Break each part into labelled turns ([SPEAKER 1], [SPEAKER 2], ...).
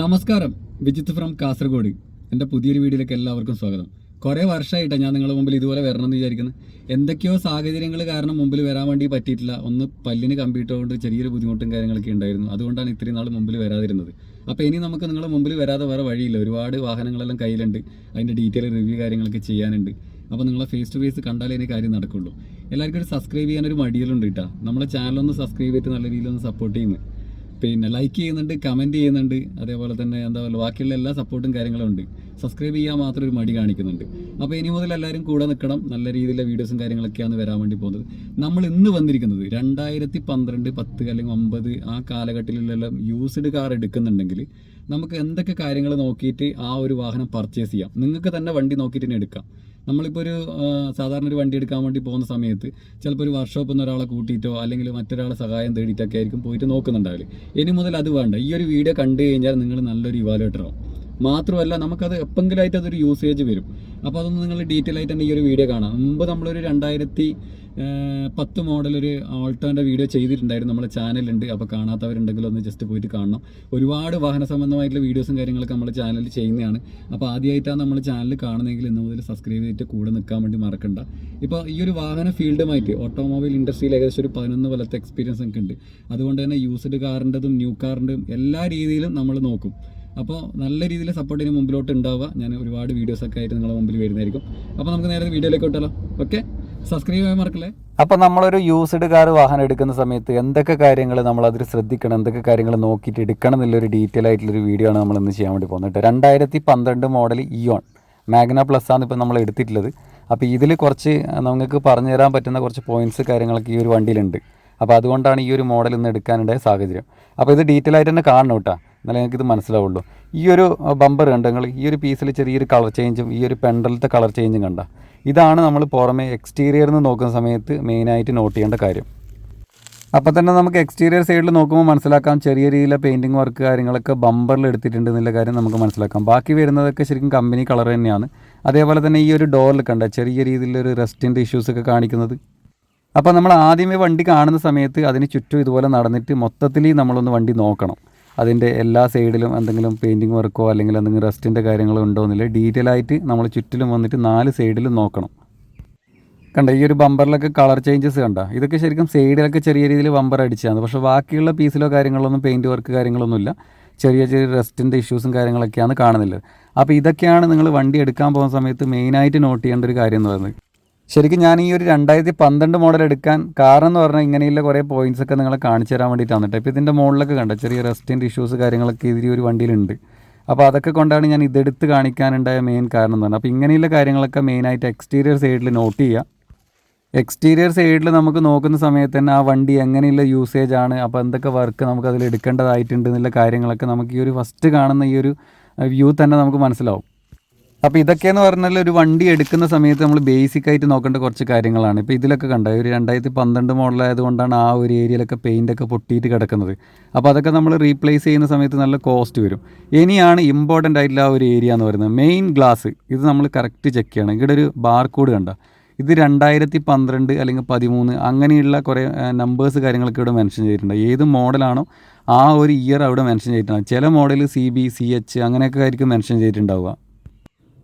[SPEAKER 1] നമസ്കാരം. വിജിത്ത് ഫ്രം കാസർഗോഡ്. എന്റെ പുതിയൊരു വീഡിയോയിലേക്ക് എല്ലാവർക്കും സ്വാഗതം. കുറേ വർഷമായിട്ടാണ് ഞാൻ നിങ്ങളുടെ മുമ്പിൽ ഇതുപോലെ വരണം എന്ന് വിചാരിക്കുന്നത്. എന്തൊക്കെയോ സാഹചര്യങ്ങൾ കാരണം മുമ്പിൽ വരാൻ വേണ്ടി പറ്റിയിട്ടില്ല. ഒന്ന് പല്ലിന് കമ്പ്യൂട്ടർ കൊണ്ട് ചെറിയൊരു ബുദ്ധിമുട്ടും കാര്യങ്ങളൊക്കെ ഉണ്ടായിരുന്നു. അതുകൊണ്ടാണ് ഇത്രയും നാൾ മുമ്പിൽ വരാതിരുന്നത്. അപ്പോൾ ഇനി നമുക്ക് നിങ്ങളുടെ മുമ്പിൽ വരാതെ വേറെ വഴിയില്ല. ഒരുപാട് വാഹനങ്ങളെല്ലാം കയ്യിലുണ്ട്. അതിന്റെ ഡീറ്റെയിൽ റിവ്യൂ കാര്യങ്ങളൊക്കെ ചെയ്യാനുണ്ട്. അപ്പോൾ നിങ്ങളെ ഫേസ് ടു ഫേസ് കണ്ടാലേ എനിക്ക് കാര്യം നടക്കുള്ളൂ. എല്ലാവർക്കും ഒരു സബ്സ്ക്രൈബ് ചെയ്യാനൊരു മടിയിലുണ്ട് കേട്ടോ. നമ്മളെ ചാനലൊന്ന് സബ്സ്ക്രൈബ് ചെയ്തിട്ട് നല്ല രീതിയിലൊന്ന് സപ്പോർട്ട് ചെയ്യുന്നത് പിന്നെ ലൈക്ക് ചെയ്യുന്നുണ്ട് കമന്റ് ചെയ്യുന്നുണ്ട്. അതേപോലെ തന്നെ എന്താ പറയുക ബാക്കിയുള്ള എല്ലാ സപ്പോർട്ടും കാര്യങ്ങളും ഉണ്ട്. സബ്സ്ക്രൈബ് ചെയ്യാൻ മാത്രം ഒരു മടി കാണിക്കുന്നുണ്ട്. അപ്പോൾ ഇനി മുതൽ എല്ലാവരും കൂടെ നിൽക്കണം. നല്ല രീതിയിലുള്ള വീഡിയോസും കാര്യങ്ങളൊക്കെയാണ് വരാൻ വേണ്ടി പോകുന്നത്. നമ്മൾ ഇന്ന് വന്നിരിക്കുന്നത് രണ്ടായിരത്തി പന്ത്രണ്ട് പത്ത് അല്ലെങ്കിൽ ഒമ്പത് ആ കാലഘട്ടത്തിലെല്ലാം യൂസ്ഡ് കാർ എടുക്കുന്നുണ്ടെങ്കിൽ നമുക്ക് എന്തൊക്കെ കാര്യങ്ങൾ നോക്കിയിട്ട് ആ ഒരു വാഹനം പർച്ചേസ് ചെയ്യാം. നിങ്ങൾക്ക് തന്നെ വണ്ടി നോക്കിയിട്ട് തന്നെ എടുക്കാം. നമ്മളിപ്പോൾ ഒരു സാധാരണ ഒരു വണ്ടി എടുക്കാൻ വേണ്ടി പോകുന്ന സമയത്ത് ചിലപ്പോൾ ഒരു വർക്ക്ഷോപ്പിൽ നിന്ന് ഒരാളെ കൂട്ടിയിട്ടോ അല്ലെങ്കിൽ മറ്റൊരാളെ സഹായം തേടിയിട്ടൊക്കെ ആയിരിക്കും പോയിട്ട് നോക്കുന്നുണ്ടാവില്ല ഇനി മുതൽ അത് വേണ്ട. ഈ ഒരു വീഡിയോ കണ്ടു കഴിഞ്ഞാൽ നിങ്ങൾ നല്ലൊരു ഇവാലുവേറ്റർ ആവും. മാത്രമല്ല നമുക്കത് എപ്പെങ്കിലായിട്ട് അതൊരു യൂസേജ് വരും. അപ്പോൾ അതൊന്ന് നിങ്ങൾ ഡീറ്റെയിൽ ആയിട്ട് തന്നെ ഈ ഒരു വീഡിയോ കാണാം. മുമ്പ് നമ്മളൊരു രണ്ടായിരത്തി പത്ത് മോഡൽ ഒരു ഓൾട്ടോന്റെ വീഡിയോ ചെയ്തിട്ടുണ്ടായിരുന്നു നമ്മുടെ ചാനലുണ്ട് അപ്പോൾ കാണാത്തവരുണ്ടെങ്കിൽ ഒന്ന് ജസ്റ്റ് പോയിട്ട് കാണണം. ഒരുപാട് വാഹന സംബന്ധമായിട്ടുള്ള വീഡിയോസും കാര്യങ്ങളൊക്കെ നമ്മുടെ ചാനലിൽ ചെയ്യുന്നതാണ്. അപ്പോൾ ആദ്യമായിട്ടാണ് നമ്മൾ ചാനൽ കാണുന്നതെങ്കിൽ ഇന്ന് മുതൽ സബ്സ്ക്രൈബ് ചെയ്തിട്ട് കൂടെ നിൽക്കാൻ വേണ്ടി മറക്കണ്ട. ഇപ്പോൾ ഈ ഒരു വാഹന ഫീൽഡുമായിട്ട് ഓട്ടോമൊബൈൽ ഇൻഡസ്ട്രിയിൽ ഏകദേശം ഒരു പതിനൊന്ന് കൊല്ലത്തെ എക്സ്പീരിയൻസ് ഒക്കെ ഉണ്ട്. അതുകൊണ്ട് തന്നെ യൂസ്ഡ് കാറിന്റെതും ന്യൂ കാറിന്റെയും എല്ലാ രീതിയിലും നമ്മൾ നോക്കും. അപ്പോൾ നല്ല രീതിയിൽ സപ്പോർട്ട് സപ്പോർട്ടിന് മുമ്പിലോട്ട് ഉണ്ടാവുക. ഞാൻ ഒരുപാട് വീഡിയോസൊക്കെ ആയിട്ട് നിങ്ങളുടെ മുമ്പിൽ വരുന്നതായിരിക്കും. അപ്പോൾ നമുക്ക് നേരത്തെ വീഡിയോയിലേക്ക് വിട്ടാലോ? ഓക്കെ സബ്സ്ക്രൈബ് ചെയ്യാൻ മറക്കല്ലേ?
[SPEAKER 2] അപ്പോൾ നമ്മളൊരു യൂസ്ഡ് കാർ വാഹനം എടുക്കുന്ന സമയത്ത് എന്തൊക്കെ കാര്യങ്ങൾ നമ്മൾ അതിൽ ശ്രദ്ധിക്കണം എന്തൊക്കെ കാര്യങ്ങൾ നോക്കിയിട്ട് എടുക്കണം എന്നുള്ളൊരു ഡീറ്റെയിൽ ആയിട്ടുള്ളൊരു വീഡിയോ ആണ് നമ്മൾ ഇന്ന് ചെയ്യാൻ വേണ്ടി പോകുന്നത് രണ്ടായിരത്തി പന്ത്രണ്ട് മോഡൽ ഇയോൺ മാഗ്ന പ്ലസ് ആണ് ഇപ്പോൾ നമ്മൾ എടുത്തിട്ടുള്ളത്. അപ്പോൾ ഇതിൽ കുറച്ച് നമുക്ക് പറഞ്ഞു തരാൻ പറ്റുന്ന കുറച്ച് പോയിന്റ്സ് കാര്യങ്ങളൊക്കെ ഈ ഒരു വണ്ടിയിലുണ്ട്. അപ്പോൾ അതുകൊണ്ടാണ് ഈ ഒരു മോഡൽ ഇന്ന് എടുക്കാനുണ്ടായ സാഹചര്യം. അപ്പോൾ ഇത് ഡീറ്റെയിൽ ആയിട്ട് തന്നെ കാണണം കേട്ടോ. എന്നാലേ നിങ്ങൾക്ക് ഇത് മനസ്സിലാവുള്ളൂ. ഈ ഒരു ബമ്പർ കണ്ടെങ്കിൽ ഈ ഒരു പീസിൽ ചെറിയൊരു കളർ ചേഞ്ചും ഈ ഒരു പെൻഡലത്തെ കളർ ചേഞ്ചും കണ്ട? ഇതാണ് നമ്മൾ പുറമെ എക്സ്റ്റീരിയറിൽ നിന്ന് നോക്കുന്ന സമയത്ത് മെയിനായിട്ട് നോട്ട് ചെയ്യേണ്ട കാര്യം. അപ്പോൾ തന്നെ നമുക്ക് എക്സ്റ്റീരിയർ സൈഡിൽ നോക്കുമ്പോൾ മനസ്സിലാക്കാം ചെറിയ രീതിയിലെ പെയിന്റിങ് വർക്ക് കാര്യങ്ങളൊക്കെ ബമ്പറിൽ എടുത്തിട്ടുണ്ട് എന്നുള്ള കാര്യം നമുക്ക് മനസ്സിലാക്കാം. ബാക്കി വരുന്നതൊക്കെ ശരിക്കും കമ്പനി കളർ തന്നെയാണ്. അതേപോലെ തന്നെ ഈ ഒരു ഡോറിൽ കണ്ട ചെറിയ രീതിയിലൊരു റെസ്റ്റിന്റെ ഇഷ്യൂസ് ഒക്കെ കാണിക്കുന്നത്. അപ്പോൾ നമ്മൾ ആദ്യമേ വണ്ടി കാണുന്ന സമയത്ത് അതിന് ചുറ്റും ഇതുപോലെ നടന്നിട്ട് മൊത്തത്തിൽ നമ്മളൊന്ന് വണ്ടി നോക്കണം. അതിന്റെ എല്ലാ സൈഡിലും എന്തെങ്കിലും പെയിന്റിങ് വർക്കോ അല്ലെങ്കിൽ എന്തെങ്കിലും റെസ്റ്റിന്റെ കാര്യങ്ങളോ ഉണ്ടോ എന്നില്ല. ഡീറ്റെയിൽ ആയിട്ട് നമ്മൾ ചുറ്റിലും വന്നിട്ട് നാല് സൈഡിലും നോക്കണം. കണ്ട ഈ ഒരു ബമ്പറിലൊക്കെ കളർ ചേഞ്ചസ് കണ്ട? ഇതൊക്കെ ശരിക്കും സൈഡിലൊക്കെ ചെറിയ രീതിയിൽ ബമ്പർ അടിച്ചതാണ്. പക്ഷേ ബാക്കിയുള്ള പീസിലോ കാര്യങ്ങളൊന്നും പെയിന്റ് വർക്ക് കാര്യങ്ങളൊന്നുമില്ല ചെറിയ ചെറിയ റെസ്റ്റിന്റെ ഇഷ്യൂസും കാര്യങ്ങളൊക്കെയാണ് കാണുന്നില്ല അപ്പോൾ ഇതൊക്കെയാണ് നിങ്ങൾ വണ്ടി എടുക്കാൻ പോകുന്ന സമയത്ത് മെയിനായിട്ട് നോട്ട് ചെയ്യേണ്ട ഒരു കാര്യം എന്ന് പറയുന്നത്. ശരിക്കും ഞാൻ ഈ ഒരു രണ്ടായിരത്തി പന്ത്രണ്ട് മോഡൽ എടുക്കാൻ കാരണം എന്ന് പറഞ്ഞാൽ ഇങ്ങനെയുള്ള കുറേ പോയിന്റ്സ് ഒക്കെ നിങ്ങളെ കാണിച്ചു തരാൻ വേണ്ടിയിട്ടാണ് കേട്ടോ. ഇപ്പോൾ ഇതിന്റെ മുകളിലൊക്കെ കണ്ട? ചെറിയ റെസ്റ്റിന്റെ ഇഷ്യൂസ് കാര്യങ്ങളൊക്കെ ഇതിൽ ഒരു വണ്ടിയിലുണ്ട്. അപ്പോൾ അതൊക്കെ കൊണ്ടാണ് ഞാൻ ഇതെടുത്ത് കാണിക്കാനുണ്ടായ മെയിൻ കാരണം എന്ന് പറഞ്ഞാൽ അപ്പോൾ ഇങ്ങനെയുള്ള കാര്യങ്ങളൊക്കെ മെയിനായിട്ട് എക്സ്റ്റീരിയർ സൈഡിൽ നോട്ട് ചെയ്യുക. എക്സ്റ്റീരിയർ സൈഡിൽ നമുക്ക് നോക്കുന്ന സമയത്ത് തന്നെ ആ വണ്ടി എങ്ങനെയുള്ള യൂസേജ് ആണ് അപ്പോൾ എന്തൊക്കെ വർക്ക് നമുക്ക് അതിൽ എടുക്കേണ്ടതായിട്ടുണ്ട് എന്നുള്ള കാര്യങ്ങളൊക്കെ നമുക്ക് ഈ ഒരു ഫസ്റ്റ് കാണുന്ന ഈ ഒരു വ്യൂ തന്നെ നമുക്ക് മനസ്സിലാവും. അപ്പോൾ ഇതൊക്കെയെന്ന് പറഞ്ഞാൽ ഒരു വണ്ടി എടുക്കുന്ന സമയത്ത് നമ്മൾ ബേസിക് ആയിട്ട് നോക്കേണ്ട കുറച്ച് കാര്യങ്ങളാണ്. ഇപ്പോൾ ഇതിലൊക്കെ കണ്ട ഒരു രണ്ടായിരത്തി പന്ത്രണ്ട് മോഡലായതുകൊണ്ടാണ് ആ ഒരു ഏരിയയിലൊക്കെ ഒക്കെ പൊട്ടിയിട്ട് കിടക്കുന്നത്. അപ്പോൾ അതൊക്കെ നമ്മൾ റീപ്ലേസ് ചെയ്യുന്ന സമയത്ത് നല്ല കോസ്റ്റ് വരും. ഇനിയാണ് ഇമ്പോർട്ടന്റ് ആയിട്ടുള്ള ആ ഒരു ഏരിയ എന്ന് പറയുന്നത്. മെയിൻ ഗ്ലാസ് ഇത് നമ്മൾ കറക്റ്റ് ചെക്ക് ചെയ്യണം. ഇവിടെ ഒരു ബാർകോഡ് കണ്ട? ഇത് രണ്ടായിരത്തി പന്ത്രണ്ട് അല്ലെങ്കിൽ പതിമൂന്ന് അങ്ങനെയുള്ള കുറേ നമ്പേഴ്സ് കാര്യങ്ങളൊക്കെ ഇവിടെ മെൻഷൻ ചെയ്തിട്ടുണ്ട്. ഏത് മോഡലാണോ ആ ഒരു ഇയർ അവിടെ മെൻഷൻ ചെയ്തിട്ടുണ്ട്. ചില model C B C H അങ്ങനെയൊക്കെ ആയിരിക്കും മെൻഷൻ ചെയ്തിട്ടുണ്ടാവുക.